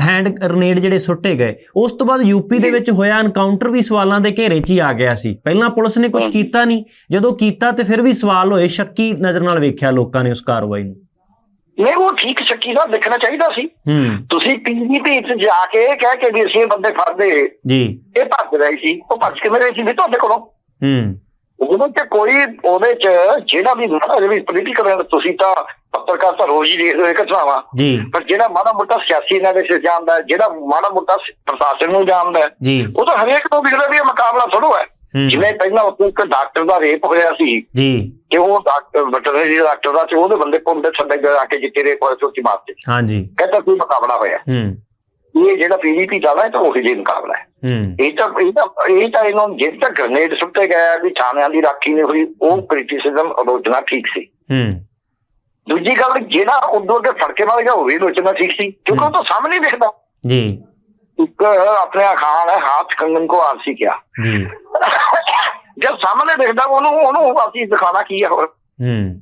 ਹੈਂਡ ਗ੍ਰਨੇਡ ਜਿਹੜੇ ਸੁੱਟੇ ਗਏ ਉਸ ਤੋਂ ਬਾਅਦ ਯੂਪੀ ਦੇ ਵਿੱਚ ਹੋਇਆ ਐਨਕਾਊਂਟਰ ਵੀ ਸਵਾਲਾਂ ਦੇ ਘੇਰੇ 'ਚ ਹੀ ਆ ਗਿਆ ਸੀ। ਪਹਿਲਾਂ ਪੁਲਿਸ ਨੇ ਕੁਝ। ਕੀਤਾ ਨਹੀਂ ਜਦੋਂ ਕੀਤਾ ਤੇ ਫਿਰ ਵੀ ਸਵਾਲ ਹੋਏ ਸ਼ੱਕੀ ਨਜ਼ਰ ਨਾਲ ਵੇਖਿਆ ਲੋਕਾਂ ਨੇ ਉਸ ਕਾਰਵਾਈ ਨੂੰ। ਨਹੀਂ ਉਹ ਠੀਕ ਸੱਚੀ ਦਾ ਦੇਖਣਾ ਚਾਹੀਦਾ ਸੀ। ਤੁਸੀਂ ਪੀਜੀਪੀ ਚ ਜਾ ਕੇ ਕਹਿ ਕੇ ਵੀ ਅਸੀਂ ਇਹ ਬੰਦੇ ਫੜਦੇ। ਜੀ। ਇਹ ਭੱਜ ਰਹੇ ਸੀ। ਉਹ ਭੱਜ ਕੇ ਮੇਰੇ ਸੀ ਵੀ ਤੁਹਾਡੇ ਕੋਲੋਂ। ਹੂੰ। ਉਹਦੇ ਚ ਕੋਈ ਉਹਦੇ ਚ ਜਿਹੜਾ ਵੀ ਮਾੜਾ ਵੀ ਪੋਲੀਟੀਕਲ ਤੁਸੀਂ ਤਾਂ ਪੱਤਰਕਾਰ ਤਾਂ ਰੋਜ਼ ਹੀ ਦੇਖਦੇ ਹੋ ਇਹ ਘਟਨਾਵਾਂ। ਜੀ। ਪਰ ਜਿਹੜਾ ਮਾੜਾ ਮੋਟਾ ਸਿਆਸੀ ਐਨਾਲਿਸਿਸ ਜਾਣਦਾ ਹੈ, ਜਿਹੜਾ ਮਾੜਾ ਮੋਟਾ ਪ੍ਰਸ਼ਾਸਨ ਨੂੰ ਜਾਣਦਾ ਉਹ ਤਾਂ ਹਰੇਕ ਨੂੰ ਦਿਖਦਾ ਵੀ ਇਹ ਮੁਕਾਬਲਾ ਥੋੜੋ ਹੂੰ। ਜਿਵੇਂ ਪਹਿਲਾਂ ਉੱਥੇ ਇੱਕ ਡਾਕਟਰ ਦਾ ਰੇਪ ਹੋਇਆ ਸੀ ਜੀ। ਤੇ ਉਹ ਡਾਕਟਰ ਵੈਟਰਨਰੀ ਡਾਕਟਰ ਦਾ ਤੇ ਉਹਦੇ ਬੰਦੇ ਪੁੰਦੇ ਥੱਲੇ ਜਾ ਆ ਕੇ ਜਿੱਤੇ ਰੇਪ ਹੋਇਆ ਸੀ ਉੱਚੀ ਮਾਰਤੇ ਹਾਂਜੀ। ਕਹਿੰਦਾ ਕੋਈ ਮੁਕਾਬਲਾ ਹੋਇਆ। ਹੂੰ। ਇਹ ਜਿਹੜਾ ਪੀਵੀਪੀ ਦਾ ਹੈ ਤਾਂ ਉਹੀ ਜਿਹੀ ਮੁਕਾਬਲਾ ਹੈ। ਹੂੰ। ਇਹ ਤਾਂ ਇਹ ਤਾਂ ਇਹ ਤਾਂ ਇਹਨੂੰ ਜਿਸ ਤੱਕ ਗ੍ਰਨੇਡ ਸੁੱਟੇ ਗਿਆ ਵੀ ਥਾਣਿਆਂ ਦੀ ਰਾਖੀ ਨਹੀਂ ਹੋਈ ਉਹ ਕ੍ਰਿਟਿਸਿਜ਼ਮ ਆਲੋਚਨਾ ਠੀਕ ਸੀ। ਹੂੰ। ਦੂਜੀ ਗੱਲ ਜਿਹੜਾ ਉਦੋਂ ਦੇ ਫੜਕੇ ਮਾਰ ਗਿਆ ਉਹ ਵੀ ਆਲੋਚਨਾ ਠੀਕ ਸੀ ਕਿਉਂਕਿ ਉਹ ਤਾਂ ਸਾਹਮਣੇ ਦਿਖਦਾ। ਜੀ। ਇੱਕ ਆਪਣੇ ਹੈ ਹਾਥ ਕੰਗਨ ਕੋ ਆਰਸੀ ਕਿਆ। ਜੀ। ਜਦ ਸਾਹਮਣੇ ਦਿਖਦਾ ਉਹਨੂੰ ਉਹਨੂੰ ਅਸੀਂ ਦਿਖਾਣਾ ਕੀ ਹੈ ਹੋਰ। ਹੂੰ।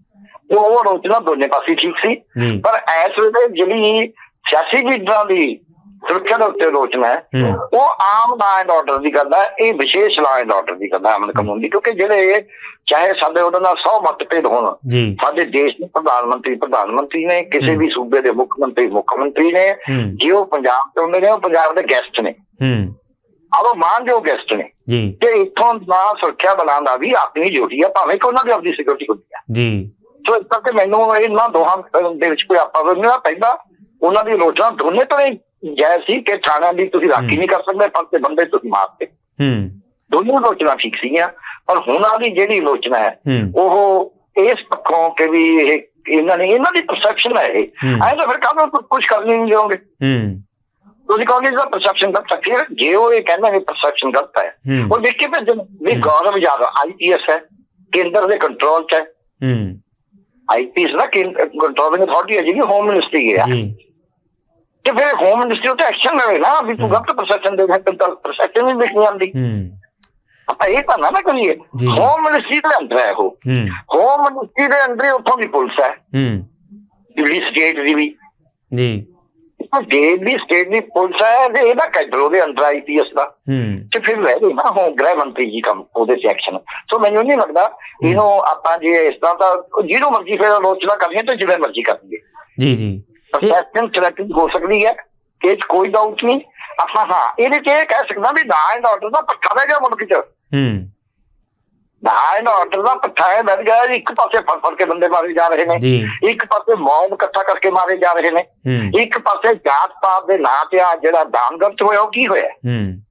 ਉਹ ਆਲੋਚਨਾ ਦੋਨੇ ਪਾਸੇ ਠੀਕ ਸੀ। ਪਰ ਇਸ ਵੇਲੇ ਜਿਹੜੀ ਸਿਆਸੀ ਲੀਡਰਾਂ ਦੀ ਸੁਰੱਖਿਆ ਦੇ ਉੱਤੇ ਆਲੋਚਨਾ ਹੈ। ਉਹ ਆਮ ਲਾਅ ਐਂਡ ਆਰਡਰ ਦੀ ਗੱਲ ਹੈ ਇਹ ਵਿਸ਼ੇਸ਼ ਲਾਅ ਐਂਡ ਆਰਡਰ ਦੀ ਗੱਲ ਹੈ ਅਮਨ ਕਾਨੂੰਨ ਦੀ ਕਿਉਂਕਿ ਜਿਹੜੇ ਚਾਹੇ ਸਾਡੇ ਉਹਦੇ ਨਾਲ 100 ਮਤਭੇਦ ਹੋਣ ਸਾਡੇ ਦੇਸ਼ ਦੇ ਪ੍ਰਧਾਨ ਮੰਤਰੀ ਪ੍ਰਧਾਨ ਮੰਤਰੀ ਨੇ ਕਿਸੇ ਵੀ ਸੂਬੇ ਦੇ ਮੁੱਖ ਮੰਤਰੀ ਮੁੱਖ ਮੰਤਰੀ ਨੇ ਜੇ ਉਹ ਪੰਜਾਬ ਤੋਂ ਹੁੰਦੇ ਨੇ ਉਹ ਪੰਜਾਬ ਦੇ ਗੈਸਟ ਨੇ। ਹੂੰ। ਆਰੋ ਮਾਨਯੋਗ ਗੈਸਟ ਨੇ। ਜੀ। ਤੇ ਇੱਥੋਂ ਦਾ ਸੁਰੱਖਿਆ ਬਲਾਂ ਦਾ ਵੀ ਆਪਣੀ ਡਿਊਟੀ ਹੈ ਭਾਵੇਂ ਕਿ ਉਹਨਾਂ ਦੀ ਆਪਣੀ ਸਿਕਿਉਰਿਟੀ ਹੁੰਦੀ ਹੈ ਜੀ। ਸੋ ਇਸ ਕਰਕੇ ਮੈਨੂੰ ਇਹਨਾਂ ਦੋਹਾਂ ਦੇ ਵਿੱਚ ਕੋਈ ਆਪਾ ਨਹੀਂ ਨਾ ਪਹਿਲਾਂ ਉਹਨਾਂ ਦੀ ਆਲੋਚਨਾ ਦੋਨੇ ਤਰ੍ਹਾਂ ਜਾਇਜ਼ ਸੀ ਕਿ ਥਾਣਿਆਂ ਦੀ ਤੁਸੀਂ ਰਾਖੀ ਨਹੀਂ ਕਰ ਸਕਦੇ ਪਰ ਤੇ ਬੰਦੇ ਤੁਸੀਂ ਮਾਰਤੇ ਹੂੰ। ਦੋਨੋਂ ਆਲੋਚਨਾ ਠੀਕ ਸੀਗੀਆਂ ਪਰ ਹੁਣ ਵਾਲੀ ਜਿਹੜੀ ਆਲੋਚਨਾ ਹੈ ਉਹ ਇਸ ਪੱਖੋਂ ਕਿ ਵੀ ਇਹ ਇਹਨਾਂ ਨੇ ਇਹਨਾਂ ਦੀ ਪਰਸੈਪਸ਼ਨ ਹੈ ਇਹ। ਐਂ ਤਾਂ ਫਿਰ ਕਾਹਨੂੰ ਕੁਝ ਕਰ ਨਹੀਂ ਜਾਓਗੇ ਹੂੰ। ਤੁਸੀਂ ਕਹੋਗੇ ਇਹਦਾ ਪਰਸੈਪਸ਼ਨ ਗਲਤ ਹੈ। ਜੇ ਉਹ ਇਹ ਕਹਿੰਦਾ ਕਿ ਪਰਸੈਪਸ਼ਨ ਗਲਤ ਹੈ ਉਹ ਦੇਖ ਕੇ ਭੇਜਣ। ਵੀ ਗੌਰਵ ਯਾਦਵ ਆਈਪੀਐਸ ਹੈ ਕੇਂਦਰ ਦੇ ਕੰਟਰੋਲ 'ਚ ਹੈ। ਹੂੰ। ਆਈਪੀਐਸ ਦਾ ਕੰਟਰੋਲਿੰਗ ਅਥਾਰਟੀ ਹੈ ਜਿਹੜੀ ਹੋਮ ਮਿਨਿਸਟਰੀ ਹੈ। ਜੀ। ਤੇ ਫਿਰ ਹੋਮ ਮਿਨਿਸਟਰੀ ਉੱਤੇ ਐਕਸ਼ਨ ਲਵੇ ਨਾ ਵੀ ਤੂੰ ਗਲਤ ਪਰਸੈਪਸ਼ਨ ਦੇ ਰਿਹਾ ਤਾਂ ਪਰਸੈਪਸ਼ਨ ਨਹੀਂ ਦੇਖਣੀ ਆਉਂਦੀ। ਹੂੰ। ਆਪਾਂ ਇਹ ਤਾਂ ਨਾ ਕਰੀਏ। ਹੋਮ ਮਿਨਿਸਟਰੀ ਦੇ ਅੰਦਰ ਹੈ ਉਹ। ਹੂੰ। ਹੋਮ ਮਿਨਿਸਟਰੀ ਦੇ ਅੰਦਰ ਹੀ ਉੱਥੋਂ ਦੀ ਪੁਲਿਸ ਹੈ। ਹੂੰ। ਦਿੱਲੀ ਸਟੇਟ ਦੀ ਵੀ। ਜੀ। ਦਿੱਲੀ ਸਟੇਟ ਦੀ ਪੁਲਿਸ ਹੈ ਤੇ ਇਹਦਾ ਕੈਡਰ ਉਹਦੇ ਅੰਦਰ ਆਈਪੀਐਸ ਦਾ। ਹੂੰ। ਤੇ ਫਿਰ ਰਹਿ ਗਈ ਨਾ ਹੁਣ ਗ੍ਰਹਿ ਮੰਤਰੀ ਜੀ ਕੰਮ ਉਹਦੇ ਚ ਐਕਸ਼ਨ ਸੋ ਮੈਨੂੰ ਨਹੀਂ ਲੱਗਦਾ ਇਹਨੂੰ ਆਪਾਂ ਜੇ ਇਸ ਤਰ੍ਹਾਂ ਤਾਂ ਜਿਹਨੂੰ ਮਰਜ਼ੀ ਫਿਰ ਆਲੋਚਨਾ ਕਰਨੀ ਤਾਂ ਜਿਵੇਂ ਮਰਜ਼ੀ ਕਰਨਗੇ ਜੀ ਜੀ। ਪਰਸੈਪਸ਼ਨ ਸਿਲੈਕਟਿਵ ਹੋ ਸਕਦੀ ਹੈ। ਕਿ ਇਹ ਕੋਈ ਡਾਊਟ ਨਹੀਂ। ਆਪਾਂ ਹਾਂ ਇਹਦੇ ਚ ਇਹ ਕਹਿ ਸਕਦਾ ਵੀ ਲਾਅ ਐਂਡ ਆਰਡਰ ਦਾ ਪੱਖਾ ਰਹਿ ਗਿਆ ਮੁਲਕ ਚ। ਹੂੰ। ਲਾਅ ਐਂਡ ਆਰਡਰ ਦਾ ਪੱਖਾ ਹੈ ਬੈਠ ਗਿਆ ਇੱਕ ਪਾਸੇ ਫੜ ਫੜ ਕੇ ਬੰਦੇ ਮਾਰੇ ਜਾ ਰਹੇ ਨੇ। ਇੱਕ ਪਾਸੇ ਮੌਬ ਇਕੱਠਾ ਕਰਕੇ ਮਾਰੇ ਜਾ ਰਹੇ ਨੇ। ਹੂੰ। ਇੱਕ ਪਾਸੇ ਜਾਤ ਪਾਤ ਦੇ ਨਾਂ ਤੇ ਆ ਜਿਹੜਾ ਦਾਨਗਰਤ ਹੋਇਆ ਉਹ ਕੀ ਹੋਇਆ? ਹੂੰ।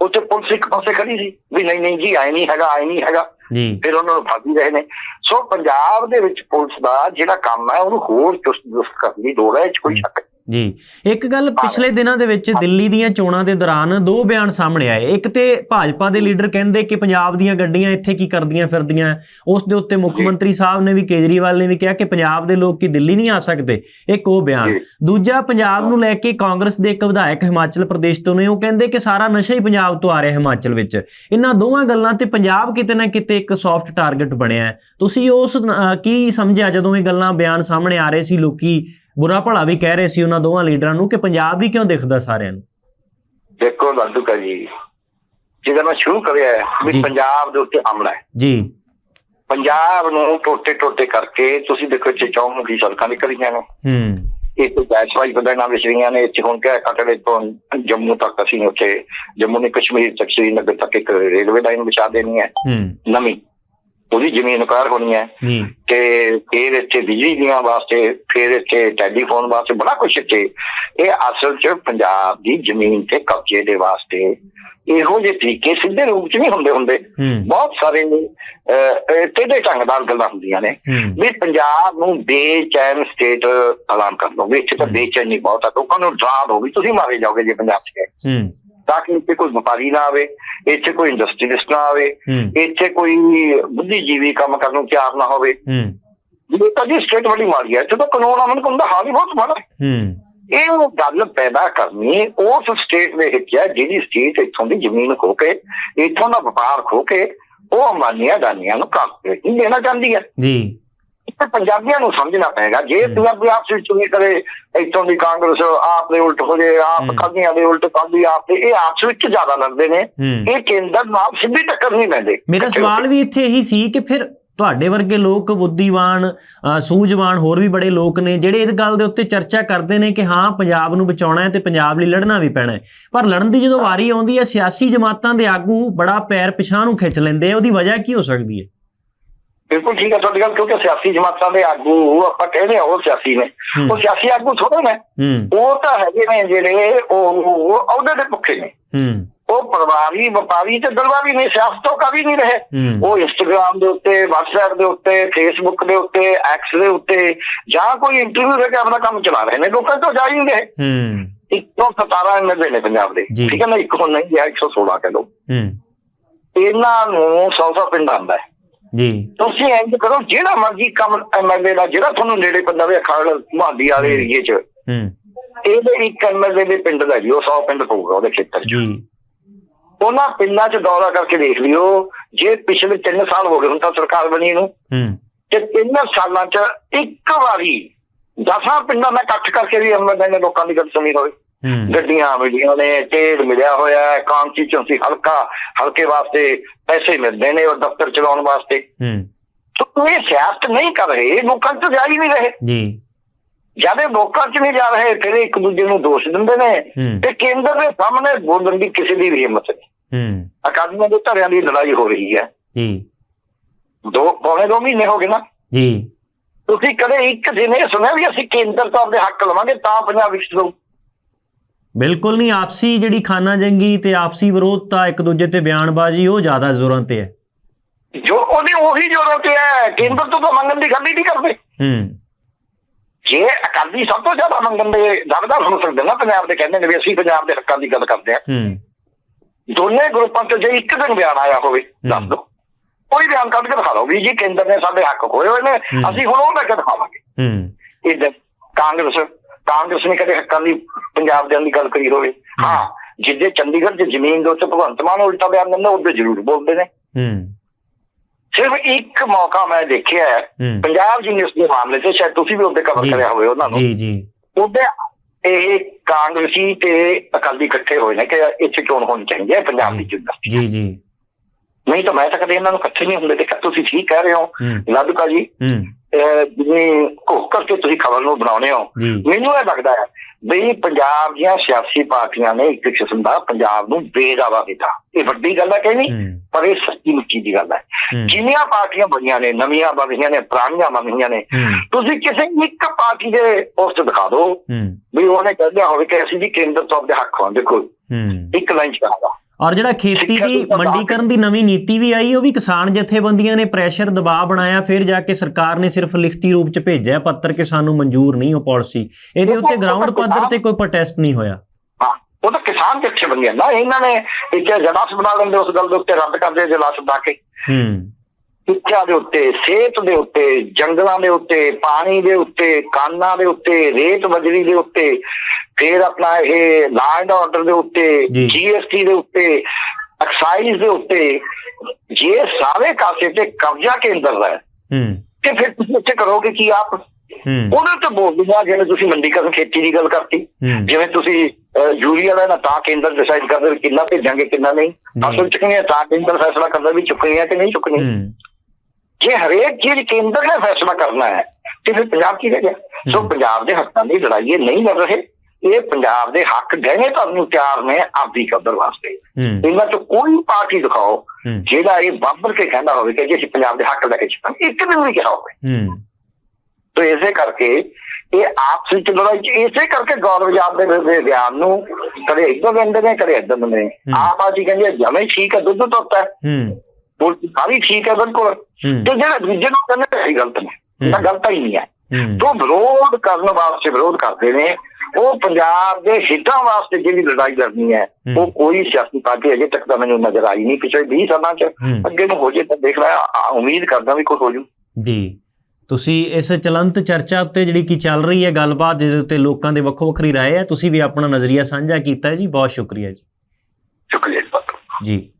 ਉੱਥੇ ਪੁਲਿਸ ਇੱਕ ਪਾਸੇ ਖੜੀ ਸੀ ਵੀ ਨਹੀਂ ਨਹੀਂ ਜੀ ਆਏ ਨਹੀਂ ਹੈਗਾ ਆਏ ਨਹੀਂ ਹੈਗਾ। ਜੀ। ਫਿਰ ਉਹਨਾਂ ਨੂੰ ਵੀ ਰਹੇ ਨੇ। ਸੋ ਪੰਜਾਬ ਦੇ ਵਿੱਚ ਪੁਲਿਸ ਦਾ ਜਿਹੜਾ ਕੰਮ ਹੈ ਉਹਨੂੰ ਹੋਰ ਚੁਸਤ ਦੁਰਸਤ ਕਰਨ ਦੀ ਲੋੜ ਹੈ ਇਹ ਕੋਈ ਸ਼ੱਕ ਨਹੀਂ। ਜੀ। ਇੱਕ ਗੱਲ ਪਿਛਲੇ ਦਿਨਾਂ ਦੇ ਵਿੱਚ ਦਿੱਲੀ ਦੀਆਂ ਚੋਣਾਂ ਦੇ ਦੌਰਾਨ ਦੋ ਬਿਆਨ ਸਾਹਮਣੇ ਆਏ। ਇੱਕ ਤੇ ਭਾਜਪਾ ਦੇ ਲੀਡਰ ਕਹਿੰਦੇ ਕਿ ਪੰਜਾਬ ਦੀਆਂ ਗੱਡੀਆਂ ਇੱਥੇ ਕੀ ਕਰਦੀਆਂ ਫਿਰਦੀਆਂ। ਉਸ ਦੇ ਉੱਤੇ ਮੁੱਖ। ਮੰਤਰੀ ਸਾਹਿਬ ਨੇ ਵੀ ਕੇਜਰੀਵਾਲ ਨੇ ਵੀ ਕਿਹਾ ਕਿ ਪੰਜਾਬ ਦੇ ਲੋਕ ਕੀ ਦਿੱਲੀ ਨਹੀਂ ਆ ਸਕਦੇ। ਇੱਕ ਉਹ ਬਿਆਨ। ਦੂਜਾ ਪੰਜਾਬ ਨੂੰ ਲੈ ਕੇ ਕਾਂਗਰਸ ਦੇ ਇੱਕ ਵਿਧਾਇਕ ਹਿਮਾਚਲ ਪ੍ਰਦੇਸ਼ ਤੋਂ ਨੇ ਉਹ ਕਹਿੰਦੇ ਕਿ ਸਾਰਾ ਨਸ਼ਾ ਹੀ ਪੰਜਾਬ ਤੋਂ ਆ ਰਿਹਾ ਹਿਮਾਚਲ ਵਿੱਚ। ਇਹਨਾਂ ਦੋਵਾਂ ਗੱਲਾਂ ਤੇ ਪੰਜਾਬ ਕਿਤੇ ਨਾ ਕਿਤੇ ਇੱਕ ਸੌਫਟ ਟਾਰਗੇਟ ਬਣਿਆ ਤੁਸੀਂ ਉਸ ਕੀ ਸਮਝਿਆ ਜਦੋਂ ਇਹ ਗੱਲਾਂ ਬਿਆਨ ਸਾਹਮਣੇ ਆ ਰਹੇ ਸੀ ਲੋਕੀ ਬੁਰਾ ਭਲਾ ਵੀ ਕਹਿ ਰਹੇ ਸੀ ਉਹਨਾਂ ਦੋਵਾਂ ਲੀਡਰਾਂ ਨੂੰ ਕਿ ਪੰਜਾਬ ਵੀ ਕਿਉਂ ਦਿਖਦਾ ਸਾਰਿਆਂ ਨੂੰ? ਦੇਖੋ ਲਾਡੂ ਕਾ ਜੀ ਜਿਹਦਾ ਮੈਂ ਸ਼ੁਰੂ ਕਰਿਆ। ਵੀ ਪੰਜਾਬ ਦੇ ਉੱਤੇ ਹਮਲਾ ਹੈ। ਜੀ। ਪੰਜਾਬ ਨੂੰ ਟੋਟੇ ਟੋਟੇ ਕਰਕੇ ਤੁਸੀਂ ਦੇਖੋ ਚੌਂਕੀ ਸੜਕਾਂ ਨਿਕਲੀਆਂ ਨੇ। ਹੂੰ। ਇੱਥੇ ਗੈਸ ਵਾਈ ਬਦਲਣਾ ਵਿਚਰੀਆਂ ਨੇ ਇੱਥੇ ਹੁਣ ਕਿਹਾ ਕਟੜੇ ਤੋਂ ਜੰਮੂ ਤੱਕ ਅਸੀਂ ਉੱਥੇ ਜੰਮੂ ਨੇ ਕਸ਼ਮੀਰ ਤੱਕ ਸ੍ਰੀਨਗਰ ਤੱਕ ਇੱਕ ਰੇਲਵੇ ਲਾਈਨ ਵਿਛਾ ਦੇਣੀ ਹੈ। ਹੂੰ। ਨਵੀਂ। ਉਹਦੀ ਜ਼ਮੀਨ ਕਾਰ ਹੋਣੀ ਹੈ ਤੇ ਫਿਰ ਇੱਥੇ ਬਿਜਲੀ ਦੀਆਂ ਵਾਸਤੇ ਫਿਰ ਇੱਥੇ ਟੈਲੀਫੋਨ ਵਾਸਤੇ ਬੜਾ ਕੁਛ ਇੱਥੇ। ਇਹ ਅਸਲ 'ਚ ਪੰਜਾਬ ਦੀ ਜ਼ਮੀਨ ਤੇ ਕਬਜ਼ੇ ਦੇ ਵਾਸਤੇ ਇਹੋ ਜਿਹੇ ਤਰੀਕੇ ਸਿੱਧੇ ਰੂਪ 'ਚ ਨਹੀਂ ਹੁੰਦੇ ਹੁੰਦੇ। ਬਹੁਤ ਸਾਰੇ ਅਹ, ਤੇਦੇ ਢੰਗ ਨਾਲ ਗੱਲਾਂ ਹੁੰਦੀਆਂ ਨੇ ਵੀ ਪੰਜਾਬ ਨੂੰ ਬੇਚੈਨ ਸਟੇਟ ਐਲਾਨ ਕਰ ਲਓ ਵੀ ਇੱਥੇ ਤਾਂ। ਬੇਚੈਨੀ ਬਹੁਤ ਆ ਲੋਕਾਂ ਨੂੰ ਡਰਾ ਦੋ ਵੀ ਤੁਸੀਂ ਮਾਰੇ ਜਾਓਗੇ ਜੇ ਪੰਜਾਬ 'ਚ ਤਾਂ ਕਿ ਇੱਥੇ ਕੋਈ ਵਪਾਰੀ ਨਾ ਆਵੇ ਇੱਥੇ ਕੋਈ ਇੰਡਸਟਰੀਲਿਸਟ ਨਾ ਆਵੇ ਇੱਥੇ ਕੋਈ ਬੁੱਧੀਜੀਵੀ ਕੰਮ ਕਰਨ ਨੂੰ ਤਿਆਰ ਨਾ ਹੋਵੇ। ਹੂੰ। ਇਹ ਤਾਂ ਜੀ ਸਟੇਟ ਬੜੀ ਮਾੜੀ ਹੈ ਜਦੋਂ ਕਾਨੂੰਨ ਅਮਨ ਕਰਨ ਦਾ ਹਾਲ ਹੀ ਬਹੁਤ ਮਾੜਾ ਹੈ। ਇਹ ਉਹ ਗੱਲ ਪੈਦਾ ਕਰਨੀ ਉਸ ਸਟੇਟ ਦੇ ਵਿੱਚ ਹੈ ਜਿਹੜੀ ਸਟੇਟ ਇੱਥੋਂ ਦੀ ਜ਼ਮੀਨ ਖੋ ਕੇ ਇੱਥੋਂ ਦਾ ਵਪਾਰ ਖੋ ਕੇ ਉਹ ਅੰਬਾਨੀਆਂ ਦਾਨੀਆਂ ਨੂੰ ਨਹੀਂ ਦੇਣਾ ਚਾਹੁੰਦੀ ਹੈ। ਜੀ। ਤੇ ਪੰਜਾਬੀਆਂ ਨੂੰ ਸਮਝਣਾ ਪਏਗਾ ਜੇ। ਪੰਜਾਬੀ ਆਪਸ ਵਿੱਚ ਚੁਣੀ ਕਰੇ ਇੱਥੋਂ ਦੀ ਕਾਂਗਰਸ ਆਪ ਦੇ ਉਲਟ ਹੋ ਜੇ ਆਪ। ਕਾਦੀਆਂ ਦੇ ਉਲਟ ਕਾਦੀ ਆਪ ਤੇ ਇਹ ਆਪਸ ਵਿੱਚ ਜ਼ਿਆਦਾ ਲੜਦੇ ਨੇ ਇਹ ਕੇਂਦਰ ਨਾਲ ਸਿੱਧੀ ਟੱਕਰ ਨਹੀਂ ਲੈਂਦੇ ਮੇਰਾ ਸਵਾਲ। ਵੀ ਇੱਥੇ ਇਹੀ ਸੀ ਕਿ ਫਿਰ ਤੁਹਾਡੇ ਵਰਗੇ ਲੋਕ ਬੁੱਧੀਵਾਨ ਸੂਝਵਾਨ ਹੋਰ ਵੀ ਬੜੇ ਲੋਕ ਨੇ ਜਿਹੜੇ ਇਸ ਗੱਲ ਦੇ ਉੱਤੇ ਚਰਚਾ ਕਰਦੇ ਨੇ ਕਿ ਹਾਂ ਪੰਜਾਬ ਨੂੰ ਬਚਾਉਣਾ ਹੈ ਤੇ ਪੰਜਾਬ ਲਈ ਲੜਨਾ ਵੀ ਪੈਣਾ ਹੈ ਪਰ ਲੜਨ ਦੀ ਜਦੋਂ ਵਾਰੀ ਆਉਂਦੀ ਹੈ ਸਿਆਸੀ ਜਮਾਤਾਂ ਦੇ ਆਗੂ ਬੜਾ ਪੈਰ ਪਿਛਾਂ ਨੂੰ ਖਿੱਚ ਲੈਂਦੇ ਆ ਉਹਦੀ ਵਜ੍ਹਾ ਕੀ ਹੋ ਸਕਦੀ ਹੈ ਬਿਲਕੁਲ ਠੀਕ ਹੈ ਤੁਹਾਡੀ ਗੱਲ ਕਿਉਂਕਿ ਸਿਆਸੀ ਜਮਾਤਾਂ ਦੇ ਆਗੂ ਆਪਾਂ ਕਹਿੰਦੇ ਆ ਉਹ ਸਿਆਸੀ ਨੇ। ਹੂੰ। ਉਹ ਸਿਆਸੀ ਆਗੂ ਥੋੜੇ ਨੇ। ਹੂੰ। ਉਹ ਤਾਂ ਹੈਗੇ ਨੇ ਜਿਹੜੇ ਉਹ ਉਹ ਅਹੁਦੇ ਦੇ ਭੁੱਖੇ ਨੇ। ਹੂੰ। ਉਹ ਪਰਿਵਾਰੀ ਵਪਾਰੀ ਤੇ ਦਰਬਾਰੀ ਨਹੀਂ ਸਿਆਸਤ ਤੋਂ ਕਵੀ ਨਹੀਂ ਰਹੇ। ਹੂੰ। ਉਹ ਇੰਸਟਾਗ੍ਰam ਦੇ ਉੱਤੇ WhatsApp ਦੇ ਉੱਤੇ Facebook ਦੇ ਉੱਤੇ X ਦੇ ਉੱਤੇ ਜਾਂ ਕੋਈ ਇੰਟਰਵਿਊ ਦੇ ਕੇ ਆਪਣਾ ਕੰਮ ਚਲਾ ਰਹੇ ਨੇ। ਲੋਕਾਂ ਤੋਂ ਜਾ ਹੀ ਨਹੀਂ ਰਹੇ। ਹੂੰ। 117 ਐਮਐਲਏ ਨੇ ਪੰਜਾਬ ਦੇ। ਠੀਕ ਹੈ ਨਾ? ਇੱਕ ਹੁਣ ਨਹੀਂ ਗਿਆ 116 ਕਹਿ ਲਓ। ਹੂੰ। ਇਹਨਾਂ ਨੂੰ 100 ਪਿੰਡ ਆਉਂਦਾ ਹੈ। ਜੀ। ਤੁਸੀਂ ਇੰਜ ਕਰੋ ਜਿਹੜਾ ਮਰਜ਼ੀ ਕੰਮ ਐਮਐਲਏ ਦਾ ਜਿਹੜਾ ਤੁਹਾਨੂੰ ਨੇੜੇ ਪੈਂਦਾ ਵੇ ਅਖਾੜ ਮੁਹਾਲੀ ਵਾਲੇ ਏਰੀਏ 'ਚ। ਹੂੰ। ਇਹਦੇ ਇੱਕ ਐਮਐਲਏ ਦੇ ਪਿੰਡ ਦਾ ਜੀ ਉਹ 100 ਪਿੰਡ ਪਊਗਾ ਉਹਦੇ ਖੇਤਰ 'ਚ। ਜੀ। ਉਹਨਾਂ ਪਿੰਡਾਂ 'ਚ ਦੌਰਾ ਕਰਕੇ ਦੇਖ ਲਿਓ ਜੇ ਪਿਛਲੇ 3 ਸਾਲ ਹੋ ਗਏ ਹੁਣ ਤਾਂ ਸਰਕਾਰ ਬਣੀ ਨੂੰ ਹੂੰ। ਤੇ ਤਿੰਨ ਸਾਲਾਂ 'ਚ ਇੱਕ ਵਾਰੀ ਦਸਾਂ ਪਿੰਡਾਂ ਦਾ ਇਕੱਠ ਕਰਕੇ ਵੀ ਐਮਐਲਏ ਨੇ ਲੋਕਾਂ ਦੀ ਗੱਲ ਸੁਣੀ ਹੋਵੇ। ਗੱਡੀਆਂ ਮਿਲੀਆਂ ਨੇ ਤੇਲ ਮਿਲਿਆ ਹੋਇਆ ਹੈ ਕਾਂਸਟੀਚੁਐਂਸੀ ਹਲਕਾ ਹਲਕੇ ਵਾਸਤੇ ਪੈਸੇ ਮਿਲਦੇ ਨੇ ਉਹ ਦਫ਼ਤਰ ਚਲਾਉਣ ਵਾਸਤੇ। ਹੂੰ। ਤਾਂ ਇਹ ਸਿਆਸਤ ਨਹੀਂ ਕਰ ਰਹੇ ਲੋਕਾਂ 'ਚ ਜਾ ਹੀ ਨਹੀਂ ਰਹੇ। ਜੀ। ਜਦ ਇਹ ਲੋਕਾਂ 'ਚ ਨਹੀਂ ਜਾ ਰਹੇ ਫਿਰ ਇੱਕ ਦੂਜੇ ਨੂੰ ਦੋਸ਼ ਦਿੰਦੇ ਨੇ। ਤੇ ਕੇਂਦਰ ਦੇ ਸਾਹਮਣੇ ਬੋਲਣ ਦੀ ਕਿਸੇ ਦੀ ਵੀ ਹਿੰਮਤ ਨਹੀਂ। ਹੂੰ। ਅਕਾਦਮੀਆਂ ਦੇ ਧਰਿਆਂ ਦੀ ਲੜਾਈ ਹੋ ਰਹੀ ਹੈ। ਜੀ। ਦੋ ਪੌਣੇ ਦੋ ਮਹੀਨੇ ਹੋ ਗਏ ਨਾ। ਜੀ। ਤੁਸੀਂ ਕਦੇ ਇੱਕ ਦਿਨ ਇਹ ਸੁਣਿਆ ਵੀ ਅਸੀਂ ਕੇਂਦਰ ਤੋਂ ਆਪਣੇ ਹੱਕ ਲਵਾਂਗੇ ਤਾਂ ਪੰਜਾਬ ਵਿਕਸਿਤ ਹੋਊ। ਬਿਲਕੁਲ ਨਹੀਂ ਆਪਸੀ ਜਿਹੜੀ ਖਾਨਾ ਜੰਗੀ ਤੇ ਆਪਸੀ ਵਿਰੋਧਤਾ ਇੱਕ ਦੂਜੇ ਤੇ ਬਿਆਨਬਾਜ਼ੀ ਉਹ ਜ਼ਿਆਦਾ ਜ਼ੋਰਾਂ ਤੇ ਹੈ। ਜੋ ਉਹਦੀ ਉਹੀ ਜ਼ਰੂਰਤ ਹੈ ਕੇਂਦਰ ਤੋਂ ਤਾਂ ਮੰਗਣ ਦੀ ਗੱਲ ਹੀ ਨਹੀਂ ਕਰਦੇ। ਹੂੰ। ਜੇ ਅਕਾਲੀ ਸਭ ਤੋਂ ਜ਼ਿਆਦਾ ਮੰਗਣ ਦੇ ਦਰਦਾਰ ਹੋ ਸਕਦੇ ਨਾ ਪੰਜਾਬ ਦੇ ਕਹਿੰਦੇ ਨੇ ਵੀ ਅਸੀਂ ਪੰਜਾਬ ਦੇ ਹੱਕਾਂ ਦੀ ਗੱਲ ਕਰਦੇ ਹਾਂ। ਹੂੰ। ਦੋਨੇ ਗਰੁੱਪਾਂ ਤੋਂ ਜੇ ਇੱਕ ਦਿਨ ਬਿਆਨ ਆਇਆ ਹੋਵੇ ਦੱਸ ਦਿਓ। ਕੋਈ ਬਿਆਨ ਕੱਢ ਕੇ ਦਿਖਾ ਦਿਓ ਵੀ ਜੀ ਕੇਂਦਰ ਨੇ ਸਾਡੇ ਹੱਕ ਖੋਏ ਹੋਏ ਨੇ। ਅਸੀਂ ਹੁਣ ਉਹ ਲੈ ਕੇ ਦਿਖਾਵਾਂਗੇ। ਹੂੰ। ਇਹ ਕਾਂਗਰਸ ਕਾਂਗਰਸ ਨੇ ਕਦੇ ਹੱਕਾਂ ਦੀ ਪੰਜਾਬ ਦੇ ਦੀ ਗੱਲ ਕਰੀ ਹੋਵੇ। ਹਾਂ। ਜਿੱਦੇ ਚੰਡੀਗੜ੍ਹ 'ਚ ਜ਼ਮੀਨ ਦੇ ਉੱਤੇ ਭਗਵੰਤ ਮਾਨ ਉਲਟਾ ਬਿਆਨ ਦਿੰਦਾ ਉਹਦੇ ਜ਼ਰੂਰ ਬੋਲਦੇ ਨੇ। ਹੂੰ। ਸਿਰਫ ਇੱਕ ਮੌਕਾ ਮੈਂ ਦੇਖਿਆ ਹੈ ਪੰਜਾਬ ਯੂਨੀਵਰਸਿਟੀ ਦੇ ਮਾਮਲੇ 'ਚ ਸ਼ਾਇਦ ਤੁਸੀਂ ਵੀ ਉਹਦੇ ਕਵਰ। ਕਰਿਆ ਹੋਵੇ ਉਹਨਾਂ ਨੂੰ। ਜੀ ਜੀ। ਉਹਦੇ ਇਹ ਕਾਂਗਰਸੀ ਤੇ ਅਕਾਲੀ ਇਕੱਠੇ ਹੋਏ ਨੇ ਕਿ ਇੱਥੇ ਚੋਣ ਹੋਣੀ ਚਾਹੀਦੀ ਹੈ ਪੰਜਾਬ ਦੀ ਯੂਨੀਵਰਸਿਟੀ? ਜੀ ਜੀ। ਨਹੀਂ ਤਾਂ ਮੈਂ ਤਾਂ ਕਦੇ ਇਹਨਾਂ ਨੂੰ ਇਕੱਠੇ ਨਹੀਂ ਹੁੰਦੇ ਦੇਖਿਆ। ਤੁਸੀਂ ਠੀਕ ਕਹਿ ਰਹੇ ਹੋ। ਲਾਦੂਕਾ ਜੀ। ਜਿਵੇਂ ਘੋਖ ਕਰਕੇ ਤੁਸੀਂ ਖਬਰ ਨੂੰ ਬਣਾਉਣੇ ਹੋ। ਮੈਨੂੰ ਇਹ ਲੱਗਦਾ ਹੈ ਵੀ ਪੰਜਾਬ ਦੀਆਂ ਸਿਆਸੀ ਪਾਰਟੀਆਂ ਨੇ ਇੱਕ ਕਿਸਮ ਦਾ ਪੰਜਾਬ ਨੂੰ ਬੇਦਾਵਾ ਕੀਤਾ ਇਹ ਵੱਡੀ ਗੱਲ ਹੈ ਕਿ ਨਹੀਂ? ਹੂੰ। ਪਰ ਇਹ ਸੱਚੀ ਮੁੱਚੀ ਦੀ ਗੱਲ ਹੈ। ਜਿੰਨੀਆਂ ਪਾਰਟੀਆਂ ਬਣੀਆਂ ਨੇ ਨਵੀਆਂ ਬਣੀਆਂ ਨੇ ਪੁਰਾਣੀਆਂ ਬਣੀਆਂ ਨੇ ਤੁਸੀਂ ਕਿਸੇ ਇੱਕ ਪਾਰਟੀ ਦੇ ਪੋਸਟ ਦਿਖਾ ਦਿਓ। ਵੀ ਉਹਨੇ ਕਹਿੰਦਾ ਹੋਵੇ ਕਿ ਅਸੀਂ ਜੀ ਕੇਂਦਰ ਤੋਂ ਆਪਣੇ ਹੱਕ ਹਾਂ ਦੇਖੋ ਇੱਕ ਲਾਈਨ ਚ ਕਹਾਗਾ। ਔਰ ਜਿਹੜਾ ਖੇਤੀ ਦੀ ਮੰਡੀਕਰਨ ਦੀ ਨਵੀਂ ਨੀਤੀ ਵੀ ਆਈ ਉਹ ਵੀ ਕਿਸਾਨ ਜਥੇਬੰਦੀਆਂ ਨੇ ਪ੍ਰੈਸ਼ਰ ਦਬਾਅ ਬਣਾਇਆ ਫਿਰ ਜਾ ਕੇ ਸਰਕਾਰ ਨੇ ਸਿਰਫ ਲਿਖਤੀ ਰੂਪ ਚ ਭੇਜਿਆ ਪੱਤਰ ਕਿ ਸਾਨੂੰ ਮਨਜ਼ੂਰ ਨਹੀਂ ਉਹ ਪਾਲਿਸੀ। ਇਹਦੇ ਉੱਤੇ ਗਰਾਊਂਡ ਪੱਧਰ ਤੇ ਕੋਈ ਪ੍ਰੋਟੈਸਟ ਨਹੀਂ ਹੋਇਆ। ਉਹ ਤਾਂ ਕਿਸਾਨ ਕਿੱਥੇ ਬੰਦੀਆਂ ਨਾ ਇਹਨਾਂ ਨੇ ਇੱਕ ਜਲਾਸ ਬਣਾ ਲੈਂਦੇ ਉਸ ਗੱਲ ਦੇ ਉੱਤੇ ਰੱਦ ਕਰਦੇ ਜਲਾਸ ਬਣਾ ਕੇ। ਹੂੰ। ਸਿੱਖਿਆ ਦੇ ਉੱਤੇ ਸਿਹਤ ਦੇ ਉੱਤੇ ਜੰਗਲਾਂ ਦੇ ਉੱਤੇ ਪਾਣੀ ਦੇ ਉੱਤੇ ਕਾਨਾਂ ਦੇ ਉੱਤੇ ਰੇਤ ਬਜਰੀ ਦੇ ਉੱਤੇ ਫਿਰ ਆਪਣਾ ਇਹ ਲਾਅ ਐਂਡ ਆਰਡਰ ਦੇ ਉੱਤੇ। ਜੀਐਸਟੀ ਦੇ ਉੱਤੇ ਐਕਸਾਈਜ਼ ਦੇ ਉੱਤੇ ਜੇ ਸਾਰੇ ਕਾਸੇ ਤੇ ਕਬਜ਼ਾ ਕੇਂਦਰ ਦਾ ਹੈ ਹੂੰ। ਤੇ ਫਿਰ ਤੁਸੀਂ ਇੱਥੇ ਕਰੋਗੇ ਕੀ ਆਪ? ਹੂੰ। ਉਹਦੇ ਤੇ ਬੋਲ ਦਿੰਦਾ ਜਿਵੇਂ ਤੁਸੀਂ ਮੰਡੀਕਰਨ ਖੇਤੀ ਦੀ ਗੱਲ ਕਰਤੀ ਜਿਵੇਂ ਤੁਸੀਂ ਯੂਰੀਆ ਦਾ ਨਾ ਤਾਂ ਕੇਂਦਰ ਡਿਸਾਈਡ ਕਰਦੇ ਕਿੰਨਾ ਭੇਜਾਂਗੇ ਕਿੰਨਾ ਨਹੀਂ। ਅਸਲ ਚੁੱਕਣੀ ਹੈ ਤਾਂ ਕੇਂਦਰ ਫੈਸਲਾ ਕਰਦਾ ਵੀ ਚੁੱਕਣੀ ਹੈ ਕਿ ਨਹੀਂ ਚੁੱਕਣੀ ਜੇ ਹਰੇਕ ਚੀਜ਼ ਕੇਂਦਰ ਨੇ ਫੈਸਲਾ ਕਰਨਾ ਹੈ ਤੇ ਫਿਰ ਪੰਜਾਬ ਕੀ ਰਹਿ ਗਿਆ? ਸੋ ਪੰਜਾਬ ਦੇ ਹੱਕਾਂ ਦੀ ਲੜਾਈ ਇਹ ਨਹੀਂ ਲੜ ਰਹੇ। ਇਹ ਪੰਜਾਬ ਦੇ ਹੱਕ ਗਹਿਣੇ ਧਰਨ ਨੂੰ ਤਿਆਰ ਨੇ ਆਪਦੀ ਕਦਰ ਵਾਸਤੇ। ਇਹਨਾਂ ਚ ਕੋਈ ਪਾਰਟੀ ਦਿਖਾਓ ਜਿਹੜਾ ਇਹ ਬਾਬਰ ਕੇ ਕਹਿੰਦਾ ਹੋਵੇ ਕਿ ਜੇ ਅਸੀਂ ਪੰਜਾਬ ਦੇ ਹੱਕ ਲੈ ਕੇ ਚੱਲਾਂਗੇ ਇੱਕ ਦਿਨ ਵੀ ਕਿਹਾ ਹੋਵੇ। ਤੋ ਇਸੇ ਕਰਕੇ ਇਹ ਆਪਸ ਵਿੱਚ ਲੜਾਈ ਚ ਇਸੇ ਕਰਕੇ ਗੌਰਵ ਜਾਬ ਦੇ ਬਿਆਨ ਨੂੰ ਕਦੇ ਇੱਧਰ ਦਿੰਦੇ ਨੇ ਕਦੇ ਇੱਧਰ ਦਿੰਦੇ ਨੇ। ਆਪ ਆਜੀ ਕਹਿੰਦੀ ਜਮਾਂ ਠੀਕ ਹੈ ਦੁੱਧ ਤੋਤਾ ਪੁਲਿਸ ਸਾਰੀ ਠੀਕ ਹੈ ਬਿਲਕੁਲ। ਤੇ ਜਿਹੜਾ ਦੂਜੇ ਨੂੰ ਕਹਿੰਦੇ ਇਹ ਗਲਤ ਨੇ। ਤਾਂ ਗਲਤ ਹੀ ਨਹੀਂ ਹੈ। ਤੋਂ ਵਿਰੋਧ ਕਰਨ ਵਾਸਤੇ ਵਿਰੋਧ ਕਰਦੇ ਨੇ ਉਹ ਪੰਜਾਬ ਦੇ ਹਿੱਤਾਂ ਵਾਸਤੇ ਜਿਹੜੀ ਲੜਾਈ ਲੜਨੀ ਹੈ। ਉਹ ਕੋਈ ਸਿਆਸੀ ਪਾਰਟੀ ਅਜੇ ਤੱਕ ਤਾਂ ਮੈਨੂੰ ਨਜ਼ਰ ਆਈ ਨਹੀਂ। ਪਿਛਲੇ 20 ਸਾਲਾਂ ਚ। ਅੱਗੇ ਨੂੰ ਹੋ ਜੇ ਤਾਂ ਦੇਖ ਲਿਆ ਆ- ਉਮੀਦ ਕਰਦਾ ਵੀ ਕੁਝ ਹੋ ਜੂ। ਜੀ। ਤੁਸੀਂ ਇਸ ਚਲੰਤ ਚਰਚਾ ਉੱਤੇ ਜਿਹੜੀ ਕੀ ਚੱਲ ਰਹੀ ਹੈ ਗੱਲਬਾਤ ਦੇ ਉੱਤੇ ਲੋਕਾਂ ਦੇ ਵੱਖੋ ਵੱਖਰੀ ਰਾਏ ਹੈ। ਤੁਸੀਂ ਵੀ ਆਪਣਾ ਨਜ਼ਰੀਆ ਸਾਂਝਾ ਕੀਤਾ ਜੀ। ਬਹੁਤ ਸ਼ੁਕਰੀਆ ਜੀ। ਸ਼ੁਕਰੀਆ ਜੀ ਜੀ।